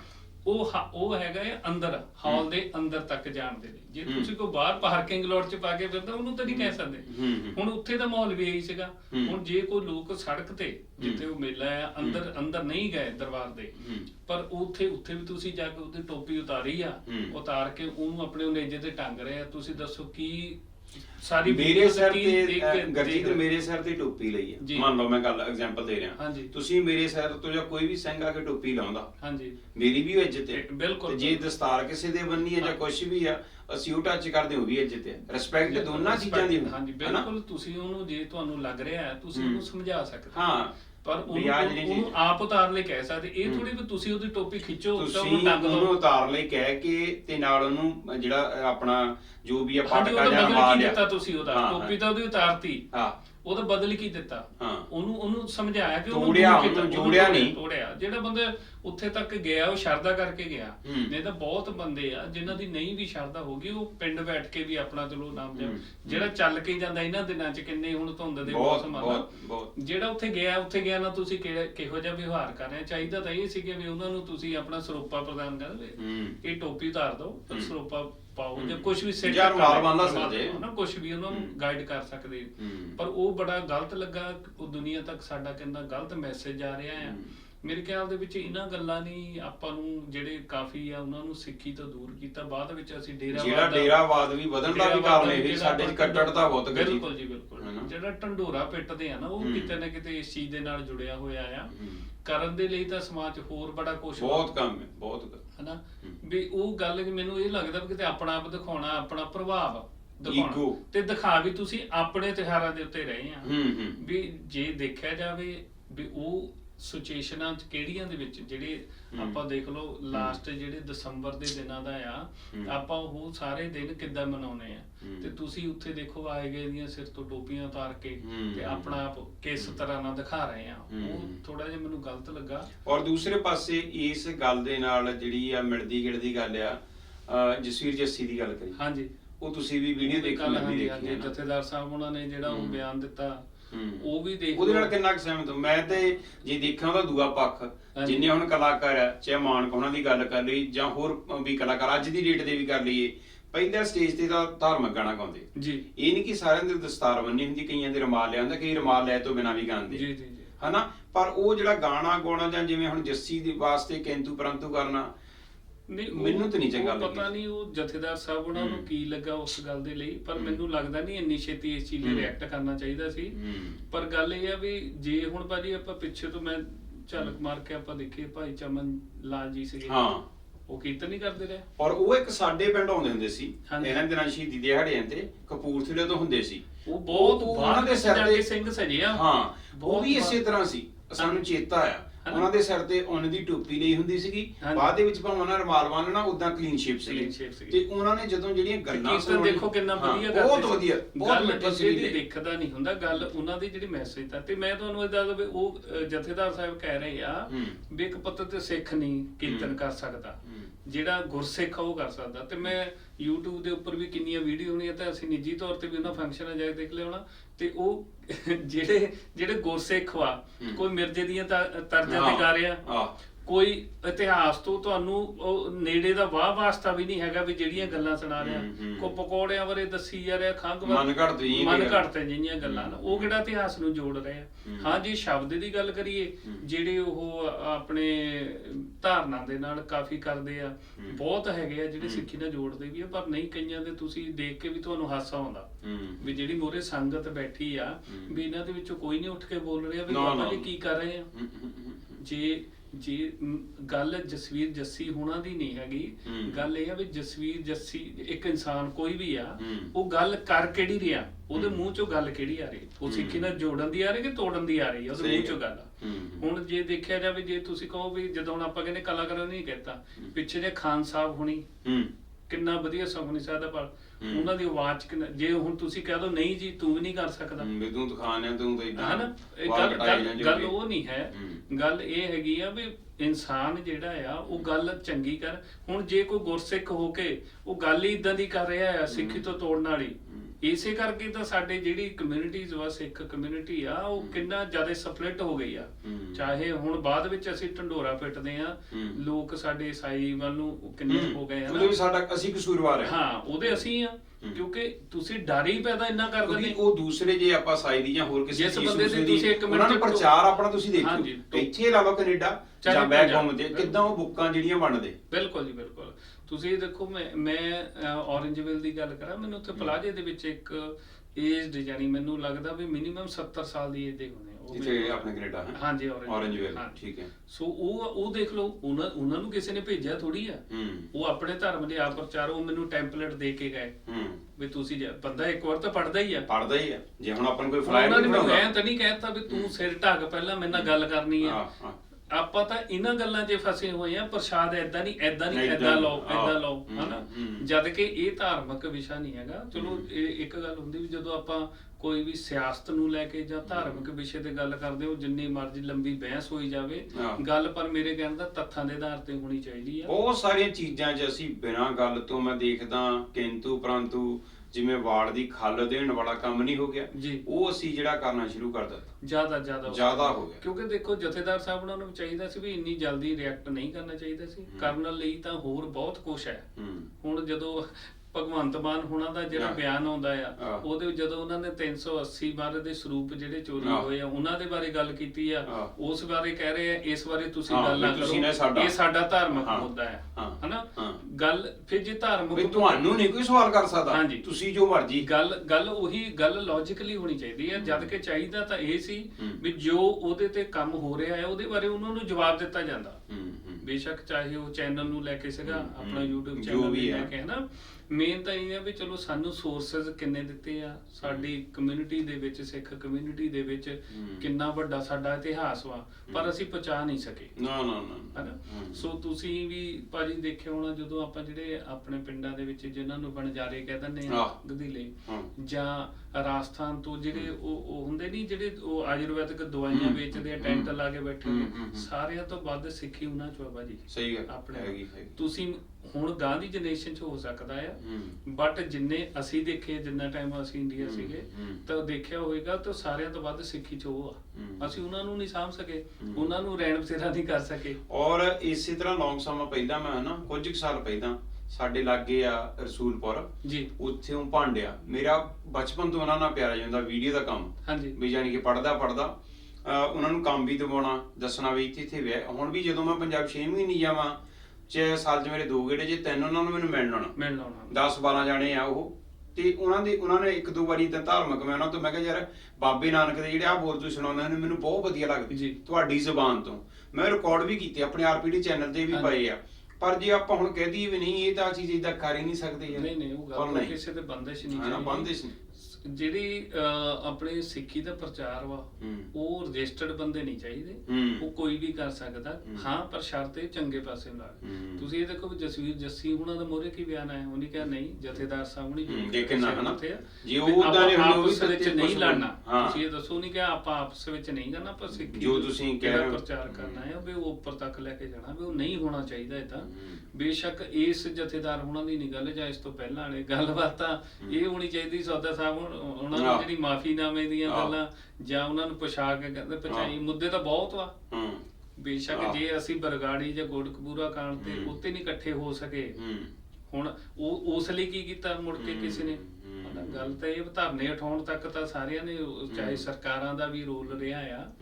ਉਹ ਹ- ਉਹ ਹੈਗਾ ਹੈ ਅੰਦਰ ਹਾਲ ਦੇ ਅੰਦਰ ਤੱਕ ਜਾਣ ਦੇ ਲਈ ਜੇ ਹੂੰ। ਤੁਸੀਂ ਕੋਈ ਬਾਹਰ ਪਾਰਕਿੰਗ ਲੋਟ 'ਚ ਪਾ ਕੇ ਫਿਰਦਾ ਉਹਨੂੰ ਤਾਂ ਨਹੀਂ ਕਹਿ ਸਕਦੇ ਹੂੰ, ਹੂੰ। ਹੁਣ ਉੱਥੇ ਦਾ ਮਾਹੌਲ ਵੀ ਇਹੀ ਸੀਗਾ ਹੂੰ। ਹੁਣ ਜੇ ਕੋਈ ਲੋਕ ਸੜਕ ਤੇ ਜਿੱਥੇ ਉਹ ਮੇਲਾ ਆ ਅੰਦਰ ਅੰਦਰ ਨਹੀਂ ਗਏ ਦਰਬਾਰ ਦੇ ਹੂੰ। ਪਰ ਉੱਥੇ ਉੱਥੇ ਵੀ ਤੁਸੀਂ ਜਾ ਕੇ ਉਹਦੀ ਟੋਪੀ ਉਤਾਰੀ ਆ ਹੂੰ। ਉਤਾਰ ਕੇ ਉਹਨੂੰ ਆਪਣੇ ਉਹ ਨੇਜੇ ਤੇ ਟੰਗ ਰਹੇ ਆ ਤੁਸੀਂ ਦੱਸੋ ਕੀ ਸਾਰੀ ਮੇਰੇ ਸਿਰ ਤੇ ਗਰਜੀਤ ਮੇਰੇ ਸਿਰ ਤੇ ਟੋਪੀ ਲਈ। ਹੈ ਮੰਨ ਲਓ ਮੈਂ ਗੱਲ ਐਗਜ਼ਾਮਪਲ ਦੇ ਰਿਹਾ। ਤੁਸੀਂ ਮੇਰੇ ਸਿਰ ਤੋਂ ਜਾਂ ਕੋਈ ਵੀ ਸਿੰਘ ਆ ਕੇ ਟੋਪੀ ਲਾਉਂਦਾ ਹਾਂਜੀ ਮੇਰੀ ਵੀ ਉਹ ਇੱਜ਼ਤ ਹੈ ਬਿਲਕੁਲ। ਤੇ ਜੇ ਦਸਤਾਰ ਕਿਸੇ ਦੇ ਬੰਨੀ ਹੈ ਜਾਂ ਹਾਂ। ਕੁਝ ਵੀ ਆ ਅਸੀਂ ਉਹ ਟੱਚ ਕਰਦੇ ਉਹ ਵੀ ਇੱਜ਼ਤ ਹੈ ਰਿਸਪੈਕਟ ਦੋਨਾਂ ਚੀਜ਼ਾਂ ਦੀ ਹਾਂਜੀ? ਬਿਲਕੁਲ ਤੁਸੀਂ ਉਹਨੂੰ ਜੇ ਤੁਹਾਨੂੰ ਲੱਗ ਰਿਹਾ ਹੈ ਤੁਸੀਂ ਹੂੰ। ਉਹਨੂੰ ਸਮਝਾ ਸਕਦੇ ਹੋ। ਪਰ ਵੀ ਉਹਨੂੰ ਆਹ ਜਿਹੜੀ ਉਹਨੂੰ ਚੀਜ਼- ਆਪ ਉਤਾਰਨ ਲਈ ਕਹਿ ਸਕਦੇ। ਇਹ ਹੂੰ। ਥੋੜੀ ਵੀ ਤੁਸੀਂ ਉਹਦੀ ਟੋਪੀ ਖਿੱਚੋ ਤਾਂ ਤੁਸੀਂ ਉਹਨੂੰ ਉਤਾਰਨ ਲਈ ਕਹਿ ਕੇ ਤੇ ਨਾਲ ਉਹਨੂੰ ਜਿਹੜਾ ਆਪਣਾ ਜੋ ਵੀ ਆ ਹਾਂਜੀ ਪਟਕਾ ਉਹਦਾ ਜਾਂ ਮਾਰ ਲਿਆ ਦਿੱਤਾ ਤੁਸੀਂ ਉਹਦਾ। ਹਾਂ, ਟੋਪੀ ਤਾਂ ਉਹਦੀ ਉਤਾਰਤੀ। ਹਾਂ। ਉਹਦਾ ਬਦਲ ਕੀ ਦਿੱਤਾ ਹਾਂ ਉਹਨੂੰ ਉਹਨੂੰ ਸਮਝਾਇਆ ਕਿ ਉਹਨੂੰ ਤੋੜਿਆ, ਦੂਰ ਕੀਤਾ, ਉਹਨੂੰ ਉਹਨੂੰ ਜੋੜਿਆ ਨਹੀਂ। ਤੋੜਿਆ ਜਿਹੜਾ ਬੰਦਾ ਉੱਥੇ ਤੱਕ ਗਿਆ ਉਹ ਸ਼ਰਦਾ ਕਰਕੇ ਗਿਆ ਹੂੰ। ਨਹੀਂ ਤਾਂ ਬਹੁਤ ਬੰਦੇ ਆ ਜਿਨ੍ਹਾਂ ਦੀ ਨਹੀਂ ਵੀ ਸ਼ਰਦਾ ਹੋਗੀ ਉਹ ਪਿੰਡ ਬੈਠ ਕੇ ਵੀ ਆਪਣਾ ਚਲੋ ਨਾਮ ਹੂੰ। ਜਪ ਜਿਹੜਾ ਚੱਲ ਕੇ ਜਾਂਦਾ ਇਹਨਾਂ ਦਿਨਾਂ 'ਚ ਕਿੰਨੇ ਹੁਣ ਧੁੰਦ ਦੇ ਬਹੁਤ ਮੌਸਮ ਆ ਨਾ। ਬਹੁਤ ਬਹੁਤ ਜਿਹੜਾ ਉੱਥੇ ਗਿਆ ਉੱਥੇ ਗਿਆ ਨਾ ਤੁਸੀਂ ਕਿਹੜਾ- ਕਿਹੋ ਜਿਹਾ ਵਿਵਹਾਰ ਕਰ ਰਹੇ ਆ। ਚਾਹੀਦਾ ਤਾਂ ਇਹ ਸੀ ਕਿ ਵੀ ਉਹਨਾਂ ਨੂੰ ਤੁਸੀਂ ਆਪਣਾ ਸਰੋਪਾ ਪ੍ਰਦਾਨ ਕਰ ਹੂੰ ਇਹ ਟੋਪੀ ਉਤਾਰ ਦਿਓ ਤੇ ਹੂੰ। ਸਰੋਪਾ ਪਾਓ ਹੂੰ। ਜਾਂ ਕੁਝ ਵੀ ਸਿਰ ਜਾਂ ਰੁਮਾਲ ਸਿਰ ਤੇ। ਹਨਾ ਕੁਝ ਵੀ ਉਹਨਾਂ ਨੂੰ ਹੂੰ। ਗਾਈਡ ਕਰ ਸਕਦੇ ਹੂੰ। ਪਰ ਉਹ ਬੜਾ ਗਲਤ ਲੱਗਾ ਉਹ ਦੁਨੀਆ ਤੱਕ ਸਾਡਾ ਕਿੰਨਾ ਗਲਤ ਮੈਸੇਜ ਆ ਰਿਹਾ ਆ ਹੂੰ। ਮੇਰੇ ਖਿਆਲ ਦੇ ਵਿੱਚ ਇਹਨਾਂ ਗੱਲਾਂ ਨੇ ਆਪਾਂ ਨੂੰ ਜਿਹੜੇ ਕਾਫੀ ਆ ਉਹਨਾਂ ਨੂੰ ਸਿੱਖੀ ਤੋਂ ਦੂਰ ਕੀਤਾ ਬਾਅਦ ਵਿੱਚ ਅਸੀਂ ਜਿਹੜਾ ਡੇਰਾਵਾਦ ਵੀ ਵਧਣ ਦਾ ਵੀ ਕਾਰਨ ਇਹ ਜਿਹੜਾ ਸਾਡੇ ਚ ਕੱਟੜਤਾ ਬਹੁਤ ਗਈ ਬਿਲਕੁਲ ਜੀ ਬਿਲਕੁਲ ਹਨਾ? ਜਿਹੜਾ ਢੰਡੋਰਾ ਪਿੱਟਦੇ ਆ ਨਾ ਉਹ ਹੂੰ। ਕਿਤੇ ਨਾ ਕਿਤੇ ਇਸ ਚੀਜ਼ ਦੇ ਨਾਲ ਜੁੜਿਆ ਹੋਇਆ ਆ ਹੂੰ। ਕਰਨ ਦੇ ਲਈ ਤਾਂ ਸਮਾਜ 'ਚ ਹੋਰ ਬੜਾ ਕੁਝ ਬਹੁਤ ਕੰਮ ਹੈ ਬਹੁਤ ਕੰਮ। ਹਨਾ। ਵੀ ਉਹ ਗੱਲ ਕਿ ਮੈਨੂੰ ਇਹ ਲੱਗਦਾ ਵੀ ਕਿਤੇ ਆਪਣਾ ਆਪ ਦਿਖਾਉਣਾ ਆਪਣਾ ਪ੍ਰਭਾਵ ਦਿਖਾਉਣਾ Ego। ਤੇ ਦਿਖਾ ਵੀ ਤੁਸੀਂ ਆਪਣੇ ਤਿਉਹਾਰਾਂ ਦੇ ਉੱਤੇ ਰਹੇ ਆ ਹੂੰ ਹੂੰ ਵੀ ਜੇ ਦੇਖਿਆ ਜਾਵੇ ਵੀ ਉਹ ਸਿਚੁਏਸ਼ਨਾਂ ਚ ਕਿਹੜੀਆਂ ਦੇ ਵਿੱਚ ਜਿਹੜੇ। ਆਪਾਂ ਦੇਖ ਲਓ ਲਾਸਟ ਜਿਹੜੇ ਦਸੰਬਰ ਦੇ ਦਿਨਾਂ ਦਾ ਆ। ਆਪਾਂ ਉਹ ਸਾਰੇ ਦਿਨ ਕਿੱਦਾਂ ਮਨਾਉਨੇ ਆ। ਤੇ ਤੁਸੀਂ ਉੱਥੇ ਦੇਖੋ ਆਏ ਗਏ ਦੀਆਂ ਸਿਰ ਤੋਂ ਟੋਪੀਆਂ ਉਤਾਰ ਕੇ। ਤੇ ਆਪਣਾ ਆਪ ਕਿਸ ਤਰ੍ਹਾਂ ਨਾਲ ਦਿਖਾ ਰਹੇ ਆ ਉਹ। ਥੋੜਾ ਜਿਹਾ ਮੈਨੂੰ ਗਲਤ ਲੱਗਾ ਔਰ ਦੂਸਰੇ ਪਾਸੇ ਇਸ ਗੱਲ ਦੇ ਨਾਲ ਜਿਹੜੀ ਆ ਮਿਲਦੀ ਗਿਲਦੀ ਗੱਲ ਆ ਜਸਵੀਰ ਜੱਸੀ ਦੀ ਗੱਲ ਕਰੀ ਹਾਂਜੀ ਉਹ ਤੁਸੀਂ ਵੀ ਵੀਡੀਓ ਦੇਖੀ ਹਾਂਜੀ ਦੇਖੀ। ਜਥੇਦਾਰ ਸਾਹਿਬ ਉਹਨਾਂ ਨੇ ਜਿਹੜਾ ਉਹ। ਬਿਆਨ ਦਿੱਤਾ। ਉਹ ਵੀ ਦੇਖ ਉਹਦੇ ਨਾਲ। ਕਿੰਨਾ ਕੁ ਸਹਿਮਤ ਹਾਂ? ਮੈਂ ਤੇ ਜੇ ਦੇਖਾਂ ਉਹਦਾ ਦੂਆ ਪੱਖ। ਜਿੰਨੇ ਹੁਣ ਕਲਾਕਾਰ ਆ ਚਾਹੇ ਮਾਨਕ ਉਹਨਾਂ ਦੀ ਗੱਲ ਕਰ ਲਈ ਜਾਂ ਹੋਰ ਵੀ ਕਲਾਕਾਰ ਅੱਜ ਦੀ ਡੇਟ ਦੇ ਵੀ ਕਰ ਲਈਏ ਪਹਿਲਾਂ ਸਟੇਜ ਤੇ ਤਾਂ ਧਾਰਮਿਕ ਗਾਣਾ ਗਾਉਂਦੇ। ਜੀ। ਇਹ ਨਹੀਂ ਕਿ ਸਾਰਿਆਂ ਦੇ ਦਸਤਾਰ ਬੰਨੀ ਹੁੰਦੀ ਕਈਆਂ ਦੇ ਰਮਾਲ ਲਿਆ ਹੁੰਦਾ ਕਈ ਰਮਾਲ ਲੈ ਤੋਂ ਬਿਨਾਂ ਵੀ ਗਾਉਂਦੇ। ਜੀ ਜੀ। ਹਨਾ? ਪਰ ਉਹ ਜਿਹੜਾ ਗਾਣਾ ਗਾਉਣਾ ਜਾਂ ਜਿਵੇਂ ਹੁਣ ਜੱਸੀ ਦੇ ਵਾਸਤੇ ਕਿੰਤੂ ਪਰੰਤੂ ਕਰਨਾ ਨਹੀਂ ਉਹ- ਮੈਨੂੰ ਤਾਂ ਨਹੀਂ ਚੰਗਾ ਉਹ ਪਤਾ ਲੱਗਿਆ। ਨਹੀਂ ਉਹ ਜਥੇਦਾਰ ਸਾਹਿਬ ਉਹਨਾਂ ਨੂੰ ਹੂੰ। ਕੀ ਲੱਗਾ ਉਸ ਗੱਲ ਦੇ ਲਈ ਪਰ ਹੂੰ। ਮੈਨੂੰ ਲੱਗਦਾ ਨਹੀਂ ਇੰਨੀ ਛੇਤੀ ਇਸ ਚੀਜ਼ ਲਈ ਹੂੰ। ਰਿਐਕਟ ਕਰਨਾ ਚਾਹੀਦਾ ਸੀ ਹੂੰ ਪਰ ਗੱਲ ਇਹ ਆ ਵੀ ਜੇ ਹੁਣ ਭਾਜੀ ਆਪਾਂ ਪਿੱਛੇ ਤੋਂ ਮੈਂ ਝਲਕ ਮਾਰ ਕੇ ਆਪਾਂ ਦੇਖੀਏ ਭਾਈ ਚਮਨ ਲਾਲ ਜੀ ਸੀਗੇ ਹਾਂ ਉਹ ਕੀਰਤਨ ਨਹੀਂ ਕਰਦੇ ਰਹੇ ਔਰ ਉਹ ਇੱਕ ਸਾਡੇ ਪਿੰਡ ਆਉਂਦੇ ਹੁੰਦੇ ਸੀ ਹਾਂਜੀ। ਇਹਨਾਂ ਦਿਨਾਂ ਸ਼ਹੀਦੀ ਦਿਹਾੜਿਆਂ ਤੇ ਕਪੂਰਥਲੇ ਤੋਂ ਹੁੰਦੇ ਸੀ ਉਹ ਬਹੁਤ ਬਾਹਰ ਉਹਨਾਂ ਦੇ ਸਿਰ ਜਾ ਤੇ ਸਿੰਘ ਸਜੇ ਆ ਹਾਂ ਉਹ ਬਹੁਤ ਵੀ ਇਸੇ ਬਾਹਰ- ਤਰ੍ਹਾਂ ਸੀ ਸਾਨੂੰ ਚੇਤਾ ਆ? ਉਹਨਾਂ ਦੇ ਸਿਰ ਤੇ ਉਹਨਾਂ ਦੀ ਟੋਪੀ ਲਈ ਹੁੰਦੀ ਸੀਗੀ ਹਾਂਜੀ। ਬਾਅਦ ਦੇ ਵਿੱਚ ਭਾਵੇਂ ਉਹਨਾਂ ਰਮਾਲ ਬੰਨਣਾ ਉਦਾਂ ਕਲੀਨ ਸ਼ੇਪ Clean shape ਸੀਗੀ ਸੀਗੀ। ਤੇ ਉਹਨਾਂ ਨੇ ਜਦੋਂ ਜਿਹੜੀਆਂ ਗੱਲਾਂ ਕੀਰਤਨ ਸੁਣਾਉਣੀਆਂ- ਦੇਖੋ ਕਿੰਨਾ ਹਾਂ, ਵਧੀਆ ਬਹੁਤ ਕਰਦੇ ਸੀ। ਵਧੀਆ ਬਹੁਤ ਗੱਲ ਮਿੱਠੇ ਬੰਦੇ ਦੀ ਦੇਖਦਾ ਨਹੀਂ ਹੁੰਦਾ ਗੱਲ ਉਹਨਾਂ ਦੀ ਜਿਹੜੀ ਮੈਸੇਜ ਤਾਂ ਤੇ ਮੈਂ ਤੁਹਾਨੂੰ ਇਹ ਦੱਸਦਾ ਵੀ ਉਹ ਅ, ਜਥੇਦਾਰ ਸਾਹਿਬ ਕਹਿ ਰਹੇ ਆ ਹੂੰ। ਵੀ ਇੱਕ ਪੱਤਰ ਤੇ ਸਿੱਖ ਨਹੀਂ ਕੀਰਤਨ। ਕਰ ਸਕਦਾ ਹੂੰ। ਜਿਹੜਾ ਗੁਰਸਿੱਖ ਆ ਉਹ ਕਰ ਸਕਦਾ ਤੇ ਮੈਂ YouTube ਦੇ ਉੱਪਰ ਵੀ ਕਿੰਨੀਆਂ ਵੀਡੀਓ ਹੋਣੀਆਂ ਤਾਂ ਅਸੀਂ ਨਿੱਜੀ ਤੌਰ ਤੇ ਵੀ ਉਹਨਾਂ ਫੰਕਸ਼ਨਾਂ ਜਾ ਕੇ ਦੇਖ ਲਿਆਉਣਾ ਤੇ ਉਹ [LAUGHS] ਜਿਹੜੇ ਜਿਹੜੇ ਗੁਰਸਿੱਖ ਵਾ ਹੂੰ। ਕੋਈ ਮਿਰਜ਼ੇ ਦੀਆਂ ਤ- ਤਰਜ਼ਾਂ ਤੇ ਹਾਂ, ਗਾ ਰਿਹਾ ਕੋਈ ਇਤਿਹਾਸ ਤੋਂ ਤੁਹਾਨੂੰ ਉਹ ਨੇੜੇ ਦਾ ਵਾਹ ਵਾਸਤਾ ਵੀ ਨਹੀਂ ਹੈਗਾ ਵੀ ਜਿਹੜੀਆਂ ਗੱਲਾਂ ਸੁਣਾ ਰਿਹਾ। ਕੋ ਪਕੌੜਿਆਂ ਬਾਰੇ ਦੱਸੀ ਜਾ ਰਿਹਾ ਖੰਗ ਮਨ ਘੜਤ ਜਿਹੀਆਂ ਮਨ। ਘੜਤ ਜਿਹੀਆਂ ਗੱਲਾਂ ਨਾ ਉਹ ਕਿਹੜਾ ਇਤਿਹਾਸ ਨੂੰ ਜੋੜ ਰਹੇ ਆ ਹੂੰ। ਜੇ ਸ਼ਬਦ ਦੀ ਗੱਲ ਕਰੀਏ। ਜਿਹੜੇ ਉਹ ਆਪਣੇ ਧਾਰਨਾ ਦੇ ਨਾਲ ਕਾਫੀ ਕਰਦੇ ਆ। ਬਹੁਤ ਹੈਗੇ ਆ ਜਿਹੜੇ। ਸਿੱਖੀ ਨਾਲ ਜੋੜਦੇ ਵੀ ਆ ਪਰ ਨਹੀਂ ਕਈਆਂ ਦੇ ਤੁਸੀਂ ਦੇਖ ਕੇ ਵੀ ਤੁਹਾਨੂੰ ਹਾਸਾ ਆਉਂਦਾ ਵੀ ਜਿਹੜੀ ਮੋਰੇ ਸੰਗਤ ਬੈਠੀ ਆ। ਵੀ ਇਹਨਾਂ ਦੇ ਵਿੱਚੋਂ ਕੋਈ ਨਹੀਂ ਉੱਠ ਕੇ ਬੋਲ ਰਿਹਾ ਵੀ ਬਾਬਾ। ਜੀ ਕੀ ਕਰ ਰਹੇ ਆ। ਜੇ ਜੇ ਗੱਲ ਜਸਵੀਰ ਜੱਸੀ ਹੋਣਾ ਦੀ ਨਹੀਂ ਹੈਗੀ। ਗੱਲ ਇਹ ਆ ਵੀ ਜਸਵੀਰ ਜੱਸੀ ਇੱਕ ਇਨਸਾਨ ਕੋਈ ਵੀ ਆ। ਉਹ ਗੱਲ ਕਰ ਕਿਹੜੀ ਰਿਹਾ ਉਹਦੇ। ਮੂੰਹ ਚੋਂ ਗੱਲ ਕਿਹੜੀ ਆ ਰਹੀ ਉਹ। ਸਿੱਖੀ ਨਾਲ ਜੋੜਨ ਦੀ ਆ ਰਹੀ ਕਿ ਤੋੜਨ ਦੀ ਆ ਰਹੀ ਉਹਦੇ ਮੂੰਹ ਚੋਂ ਗੱਲ। ਹੁਣ ਜੇ ਦੇਖਿਆ ਜਾਵੇ ਜੇ ਤੁਸੀਂ ਕਹੋ ਵੀ ਜਦੋਂ ਆਪਾਂ ਕਹਿੰਦੇ ਕਲਾਕਾਰਾਂ ਨਹੀਂ ਕਹਿਤਾ ਪਿੱਛੇ ਜੇ ਖਾਨ ਸਾਹਿਬ ਹੁਣੀ ਕਿੰਨਾ ਵਧੀਆ ਸੁਖਮਨੀ ਸਾਹਿਬ ਦਾ ਪਰ ਹੂੰ। ਉਹਨਾਂ ਦੀ ਆਵਾਜ਼ 'ਚ ਕਿੰਨਾ ਜੇ ਹੁਣ ਤੁਸੀਂ ਕਹਿ ਦੋ ਨਹੀਂ ਜੀ ਤੂੰ ਵੀ ਨਹੀਂ ਕਰ ਸਕਦਾ। ਵੀ ਤੂੰ ਦਿਖਾਣ ਆ ਤੂੰ ਤਾਂ ਇਦਾਂ ਹਨਾ ਇਹ ਗੱਲ ਗੱਲ- ਗੱਲ ਉਹ ਨਹੀਂ ਹੈ। ਹੂੰ। ਗੱਲ ਇਹ ਹੈਗੀ ਆ ਵੀ ਇਨਸਾਨ ਜਿਹੜਾ ਆ ਉਹ ਗੱਲ ਚੰਗੀ ਕਰ। ਹੁਣ ਜੇ ਕੋਈ ਗੁਰਸਿੱਖ ਹੋ ਕੇ ਉਹ ਗੱਲ ਹੀ ਇਦਾਂ ਦੀ ਕਰ ਰਿਹਾ ਆ ਸਿੱਖੀ ਤੋਂ ਤੋੜਨ ਵਾਲੀ ਇਸੇ ਕਰਕੇ ਤਾਂ ਸਾਡੇ ਜਿਹੜੀ ਕਮਿਊਨਿਟੀਜ਼ ਵਾ ਸਿੱਖ ਕਮਿਊਨਿਟੀ ਆ ਉਹ ਕਿੰਨਾ ਜ਼ਿਆਦਾ ਸਪਲਿਟ ਹੋ ਗਈ ਆ। ਚਾਹੇ ਹੁਣ ਬਾਅਦ ਵਿੱਚ ਅਸੀਂ ਢੰਡੋਰਾ ਪਿੱਟਦੇ ਆ। ਲੋਕ ਸਾਡੇ ਈਸਾਈ ਵੱਲ ਨੂੰ ਕਿੰਨੇ ਹੂੰ। ਗਏ ਆ ਉਹਦੇ। ਵੀ ਸਾਡਾ ਅਸੀਂ ਕਸੂਰਵਾਰ ਹੈ ਹਾਂ ਉਹਦੇ ਅਸੀਂ ਆ। ਕਿਉਂਕਿ ਤੁਸੀਂ ਡਰ ਹੀ ਪੈਦਾ ਇੰਨਾ ਕਰ ਕਿਉਂਕਿ ਦਿੰਦੇ ਉਹ ਦੂਸਰੇ ਜੇ ਆਪਾਂ ਸਾਈ ਦੀ ਜਾਂ ਹੋਰ ਕਿਸੇ ਜਿਸ ਬੰਦੇ ਦੀ ਤੁਸੀਂ ਇੱਕ ਉਹਨਾਂ ਨੇ ਮਿੰਟ ਪ੍ਰਚਾਰ ਆਪਣਾ ਤੁਸੀਂ ਦੇਖੋ ਇੱਥੇ ਲਾ ਲਓ ਕੈਨੇਡਾ ਜਾਂ ਬੈਕ ਹੋਮ ਤੇ। ਕਿੱਦਾਂ ਉਹ ਬੁੱਕਾਂ ਜਿਹੜੀਆਂ ਬਣਦੇ ਬਿਲਕੁਲ ਜੀ ਬਿਲਕੁਲ ਤੁਸੀਂ ਦੇਖੋ ਮੈਂ ਮੈਂ ਔਰੰਜਵਿਲ ਦੀ ਗੱਲ ਕਰਾਂ ਮੈਨੂੰ ਉੱਥੇ ਪਲਾਜੇ ਦੇ ਵਿੱਚ ਇੱਕ ਏਜ ਜਾਨੀ ਮੈਨੂੰ ਲੱਗਦਾ ਵੀ ਮਿਨੀਮਮ 70 ਸਾਲ ਦੀ ਏਜ ਦੇ ਹੋਣੇ ਉਹ ਜਿੱਥੇ ਆਪਣੇ ਕੈਨੇਡਾ ਹੈ? ਹਾਂਜੀ ਔਰੰਜ ਔਰੰਜਵਿਲ ਠੀਕ ਹੈ। ਸੋ ਉਹ ਉਹ ਦੇਖ ਲਓ ਉਹਨਾਂ ਉਹਨਾਂ ਨੂੰ ਕਿਸੇ ਨੇ ਭੇਜਿਆ ਥੋੜੀ ਆ। ਉਹ ਆਪਣੇ ਧਰਮ ਦੇ ਆਪ ਪ੍ਰਚਾਰ ਉਹ ਮੈਨੂੰ ਟੈਂਪਲੇਟ ਦੇ ਕੇ ਗਏ। ਵੀ ਤੁਸੀਂ ਬੰਦਾ ਇੱਕ ਵਾਰ ਤਾਂ ਪੜਦਾ ਹੀ ਆ। ਪੜਦਾ ਹੀ ਆ। ਜੇ ਹੁਣ ਆਪਾਂ ਨੂੰ ਕੋਈ ਫਲਾਈਟ ਉਹਨਾਂ ਨੇ ਬਣਾਉਂਦਾ। ਤਾਂ ਨਹੀਂ ਕਹਿਤਾ ਵੀ ਤੂੰ ਸਿਰ ਢੱਕ ਪਹਿਲਾਂ ਮੇਰੇ ਨਾਲ ਗੱਲ ਕਰਨੀ ਆ। ਆਪਾਂ ਤਾਂ ਇਹਨਾਂ ਗੱਲਾਂ 'ਚ ਫਸੇ ਹੋਏ ਆ ਪ੍ਰਸ਼ਾਦ ਐਦਾਂ ਨਹੀਂ ਐਦਾਂ ਨਹੀਂ ਐਦਾਂ ਲਓ। ਐਦਾਂ ਲਓ ਹਨਾ। ਜਦ ਕਿ ਇਹ ਧਾਰਮਿਕ ਵਿਸ਼ਾ ਨਹੀਂ ਹੈਗਾ ਚਲੋ। ਇਹ ਇੱਕ ਗੱਲ ਹੁੰਦੀ ਵੀ ਜਦੋਂ ਆਪਾਂ ਕੋਈ ਵੀ ਸਿਆਸਤ ਨੂੰ ਲੈ ਕੇ ਜਾਂ ਧਾਰਮਿਕ ਵਿਸ਼ੇ ਤੇ ਗੱਲ ਕਰਦੇ ਹੋ ਜਿੰਨੀ ਮਰਜ਼ੀ ਲੰਬੀ ਬਹਿਸ ਹੋਈ ਜਾਵੇ। ਗੱਲ ਪਰ ਮੇਰੇ ਕਹਿਣ ਦਾ ਤੱਥਾਂ ਦੇ ਆਧਾਰ ਤੇ ਹੋਣੀ ਚਾਹੀਦੀ ਆ ਬਹੁਤ ਸਾਰੀਆਂ ਚੀਜ਼ਾਂ 'ਚ ਅਸੀਂ ਬਿਨਾਂ ਗੱਲ ਤੋਂ ਮੈਂ ਦੇਖਦਾ ਕਿੰਤੂ ਪਰੰਤੂ ਜਿਵੇਂ ਵਾੜ ਦੀ ਖੱਲ ਦੇਣ ਵਾਲਾ ਕੰਮ ਨਹੀਂ ਹੋ ਗਿਆ ਜੀ। ਉਹ ਅਸੀਂ ਜਿਹੜਾ ਕਰਨਾ ਸ਼ੁਰੂ ਕਰ ਦਿੱਤਾ। ਜ਼ਿਆਦਾ ਜ਼ਿਆਦਾ ਜ਼ਿਆਦਾ ਹੋ ਗਿਆ। ਕਿਉਂਕਿ ਦੇਖੋ ਜਥੇਦਾਰ ਸਾਹਿਬ ਉਹਨਾਂ ਨੂੰ ਚਾਹੀਦਾ ਸੀ ਵੀ ਇੰਨੀ ਜਲਦੀ ਰਿਐਕਟ ਨਹੀਂ ਕਰਨਾ ਚਾਹੀਦਾ ਸੀ। ਕਰਨ ਲਈ ਤਾਂ ਹੋਰ ਬਹੁਤ ਕੁਝ ਹੂੰ। ਹੁਣ ਜਦੋਂ ਭਗਵੰਤ ਮਾਨ ਹੁਣਾਂ ਦਾ ਜਿਹੜਾ ਹਾਂ। ਬਿਆਨ ਆਉਂਦਾ ਆ ਹਾਂ। ਉਹਦੇ ਵਿੱਚ ਜਦੋਂ ਉਹਨਾਂ ਨੇ 380 ਬਾਰੇ ਦੇ ਸਰੂਪ ਜਿਹੜੇ ਚੋਰੀ ਹਾਂ। ਹੋਏ ਆ ਉਹਨਾਂ ਦੇ ਬਾਰੇ ਗੱਲ ਕੀਤੀ ਆ ਹਾਂ। ਉਸ ਬਾਰੇ ਕਹਿ ਰਹੇ ਆ ਇਸ ਬਾਰੇ ਤੁਸੀਂ ਹਾਂ, ਗੱਲ ਨਾ ਨਾ ਕਰੋ ਇਹ ਸਾਡਾ ਧਾਰਮਿਕ ਹਾਂ। ਮੁੱਦਾ ਹੈ ਹਾਂ। ਹਨਾ ਹਾਂ। ਗੱਲ ਫਿਰ ਜੇ ਵੀ ਧਾਰਮਿਕ ਤੁਹਾਨੂੰ ਨਹੀਂ ਕੋਈ ਸਵਾਲ ਕਰ ਸਕਦਾ। ਤੁਸੀਂ ਜੋ ਮਰਜ਼ੀ ਗੱਲ ਗੱਲ ਉਹੀ ਗੱਲ ਲੌਜੀਕਲੀ ਹੋਣੀ ਚਾਹੀਦੀ ਹੈ ਜਦ ਕਿ ਚਾਹੀਦਾ ਤਾਂ ਇਹ ਸੀ ਹੂੰ। ਵੀ ਜੋ ਉਹਦੇ ਤੇ ਕੰਮ ਹੋ ਰਿਹਾ ਹੈ ਉਹਦੇ ਬਾਰੇ ਉਹਨਾਂ ਨੂੰ ਜਵਾਬ ਦਿੱਤਾ ਜਾਂਦਾ ਹੂੰ ਹੂੰ ਬੇਸ਼ੱਕ ਚਾਹੇ ਉਹ ਚੈਨਲ ਨੂੰ ਲੈ ਕੇ ਸੀਗਾ ਆਪਣਾ YouTube ਚੈਨਲ ਵੀ ਲੈ ਹੈ। ਕੇ ਹਨਾ ਮੇਨ ਤਾਂ ਇਹ ਹੈ ਵੀ ਚਲੋ ਸਾਨੂੰ ਸੋਰਸਸ ਕਿੰਨੇ ਦਿੱਤੇ ਆ ਸਾਡੀ ਕਮਿਊਨਿਟੀ ਦੇ ਵਿੱਚ ਸਿੱਖ ਕਮਿਊਨਿਟੀ ਦੇ ਵਿੱਚ। ਕਿੰਨਾ ਵੱਡਾ ਸਾਡਾ ਇਤਿਹਾਸ ਵਾ ਪਰ ਅਸੀਂ ਪਹੁੰਚਾ ਨਹੀਂ ਸਕੇ ਨਾ ਨਾ ਨਾ ਹਨਾ। ਸੋ ਤੁਸੀਂ ਵੀ ਭਾਜੀ ਦੇਖਿਆ ਹੋਣਾ ਜਦੋਂ ਆਪਾਂ ਜਿਹੜੇ ਆਪਣੇ ਪਿੰਡਾਂ ਦੇ ਵਿੱਚ ਜਿਨ੍ਹਾਂ ਨੂੰ ਬਣਜਾਰੇ ਕਹਿ ਦਿੰਦੇ ਆ। ਗਧੀਲੇ ਹਾਂ। ਜਾਂ ਰਾਜਸਥਾਨ ਤੋਂ ਜਿਹੜੇ ਉਹ ਉਹ ਹੁੰਦੇ ਨਹੀਂ ਜਿਹੜੇ ਉਹ ਆਯੁਰਵੈਦਿਕ ਦਵਾਈਆਂ ਵੇਚਦੇ ਆ ਟੈਂਟ ਲਾ ਕੇ ਬੈਠੇ ਹਮ। ਸਾਰਿਆਂ ਤੋਂ ਵੱਧ ਸਿੱਖੀ ਉਹਨਾਂ ਚੋਂ ਆ ਭਾਜੀ ਸਹੀ ਗੱਲ ਆਪਣੇ ਤੁਸੀਂ ਹੁਣ ਗਾਂ ਦੀ ਜਨਰੇਸ਼ਨ ਚ ਹੋ ਸਕਦਾ ਆ ਹੂੰ ਬਟ ਜਿੰਨੇ ਅਸੀਂ ਦੇਖੇ ਜਿੰਨਾ ਟਾਈਮ ਅਸੀਂ ਇੰਡੀਆ ਸੀਗੇ। ਤਾਂ ਦੇਖਿਆ ਹੋਵੇਗਾ ਤਾਂ ਸਾਰਿਆਂ ਤੋਂ ਵੱਧ ਸਿੱਖੀ ਚ ਉਹ ਆ। ਅਸੀਂ ਉਹਨਾਂ ਨੂੰ ਨਹੀਂ ਸਾਂਭ ਸਕੇ। ਉਹਨਾਂ ਨੂੰ ਰਹਿਣ ਬਸੇਰਾ ਨਹੀਂ ਕਰ ਸਕੇ। ਔਰ ਇਸੇ ਤਰ੍ਹਾਂ ਲੌਂਗ ਸਮਾਂ ਪਹਿਲਾਂ ਮੈਂ ਨਾ ਕੁਝ ਸਾਲ ਪਹਿਲਾਂ ਸਾਡੇ ਲਾਗੇ ਆ ਰਸੂਲਪੁਰ ਜੀ। ਉੱਥੇ ਉਹ ਭਾਂਡਿਆ। ਮੇਰਾ ਬਚਪਨ ਤੋਂ ਉਹਨਾਂ ਨਾਲ ਪਿਆਰਾ ਜਾਂਦਾ ਵੀਡੀਓ ਦਾ ਕੰਮ। ਹਾਂਜੀ। ਵੀ ਜਾਨੀ ਕਿ ਪੜਦਾ ਪੜਦਾ ਉਹਨਾਂ ਨੂੰ ਕੰਮ ਵੀ ਦਿਵਾਉਣਾ ਦੱਸਣਾ ਵੀ ਇੱਥੇ ਇੱਥੇ ਵਿਆਹ ਹੁਣ ਵੀ ਜਦੋਂ ਮੈਂ ਪੰਜਾਬ 6 ਮਹੀਨੇ ਜਾਵਾਂ ਚ ਸਾਲ ਚ ਮੇਰੇ ਦੋ ਗੇੜੇ ਜੇ ਤਿੰਨ ਉਹਨਾਂ ਨੂੰ ਮੈਨੂੰ ਮਿਲਣ ਆਉਣਾ ਮਿਲਣ ਆਉਣਾ 10 12 ਜਾਣੇ ਆ ਉਹ ਤੇ ਉਹਨਾਂ ਦੇ ਉਹਨਾਂ ਨੇ ਇੱਕ ਦੋ ਵਾਰੀ ਤਾਂ ਧਾਰਮਿਕ ਮੈਂ ਉਹਨਾਂ ਤੋਂ ਮੈਂ ਕਿਹਾ ਯਾਰ ਬਾਬੇ ਨਾਨਕ ਦੇ ਜਿਹੜੇ ਆ ਬੋਲ ਤੁਸੀਂ ਸੁਣਾਉਂਦੇ ਨੇ ਮੈਨੂੰ ਬਹੁਤ ਵਧੀਆ ਲੱਗਦੇ। ਤੁਹਾਡੀ ਜ਼ੁਬਾਨ ਤੋਂ ਮੈਂ ਰਿਕਾਰਡ ਵੀ ਕੀਤੇ ਆਪਣੇ ਆਰਪੀਡੀ ਚੈਨਲ ਤੇ ਵੀ। ਪਏ ਆ ਪਰ ਜੇ ਆਪਾਂ ਹੁਣ ਕਹਿ ਦਈਏ ਵੀ ਨਹੀਂ ਇਹ ਤਾਂ ਚੀਜ਼ ਇਦਾਂ ਕਰ ਹੀ ਨਹੀਂ ਸਕਦੇ ਯਾਰ ਨਹੀਂ ਨਹੀਂ ਉਹ ਗੱਲ। ਕਿਸੇ ਤੇ ਬੰਦਿਸ਼ ਨਹੀਂ ਹਾਂ ਨਾ, ਚਾਹੀਦੀ। ਬੰਦਿਸ਼ ਨਹੀਂ। ਜਿਹੜੀ ਆਪਣੇ ਸਿੱਖੀ ਦਾ ਪ੍ਰਚਾਰ ਵਾ। ਉਹ ਰਜਿਸਟਰਡ ਬੰਦੇ ਨਹੀਂ ਚਾਹੀਦੇ। ਉਹ ਕੋਈ ਵੀ ਕਰ ਸਕਦਾ ਹੂੰ। ਪਰ ਸ਼ਰਤ ਇਹ ਚੰਗੇ ਪਾਸੇ ਲਾ ਹੂੰ। ਤੁਸੀਂ ਇਹ ਦੇਖੋ ਜਸਵੀਰ ਜੱਸੀ ਉਹਨਾਂ ਦਾ ਮੋਰੇ ਕੀ ਬਿਆਨ ਆਇਆ ਉਹਨੇ ਕਿਹਾ ਨਹੀਂ ਜਥੇਦਾਰ ਸਾਹਿਬ ਨਹੀਂ ਹੂੰ, ਲੇਕਿਨ ਨਾ, ਹਨਾ? ਜੇ ਉਹ ਹੁੰਦੇ, ਉਹ ਵੀ ਆਪਸ ਵਿੱਚ ਨਹੀਂ ਲੜਨਾ। ਤੁਸੀਂ ਇਹ ਦੱਸੋ ਨਹੀਂ ਕਿ ਆਪਾਂ ਆਪਸ ਵਿੱਚ ਨਹੀਂ ਕਰਨਾ ਪਰ ਸਿੱਖੀ ਜੋ ਤੁਸੀਂ ਕਹਿ ਜਿਹੜਾ ਰਹੇ ਹੋ। ਪ੍ਰਚਾਰ ਕਰਨਾ ਹੈ ਵੀ ਉਹ ਉੱਪਰ ਤੱਕ ਲੈ ਕੇ ਜਾਣਾ ਵੀ ਉਹ ਨਹੀਂ ਹੋਣਾ ਚਾਹੀਦਾ ਇਹ ਤਾਂ। ਬੇਸ਼ੱਕ ਇਸ ਜਥੇਦਾਰ ਹੁਣਾਂ ਦੀ ਨਹੀਂ ਗੱਲ ਜਾਂ ਇਸ ਤੋਂ ਪਹਿਲਾਂ ਵਾਲੇ ਗੱਲਬਾਤ ਤਾਂ ਇਹ ਹੋਣੀ ਚਾਹੀਦੀ ਸੌਦਾ ਸਾਹਿਬ ਹੁਣ ਉਹਨਾਂ ਨੂੰ। ਜਿਹੜੀ ਮਾਫੀਨਾਮੇ ਦੀਆਂ। ਗੱਲਾਂ ਜਾਂ ਉਹਨਾਂ ਨੂੰ ਪੁਸ਼ਾਕ ਕਹਿੰਦੇ ਪਛਾਈ ਆਹ। ਮੁੱਦੇ ਤਾਂ ਬਹੁਤ ਹੂੰ ਬੇਸ਼ੱਕ। ਜੇ ਅਸੀਂ ਬਰਗਾੜੀ ਜਾਂ ਗੋਡਕਪੂਰਾ ਕਾਂਡ ਤੇ। ਉੱਤੇ ਨਹੀਂ ਇਕੱਠੇ ਹੋ ਸਕੇ ਹੁਣ ਉਹ ਉਸ ਲਈ ਕੀ ਕੀਤਾ ਮੁੜ ਕੇ। ਕਿਸੇ ਨੇ ਗੱਲ ਤਾਂ ਇਹ ਧਰਨੇ ਉਠਾਉਣ ਤੱਕ ਤਾਂ ਸਾਰਿਆਂ ਨੇ ਚਾਹੇ। ਸਰਕਾਰਾਂ ਦਾ ਵੀ ਰੋਲ ਰਿਹਾ ਆ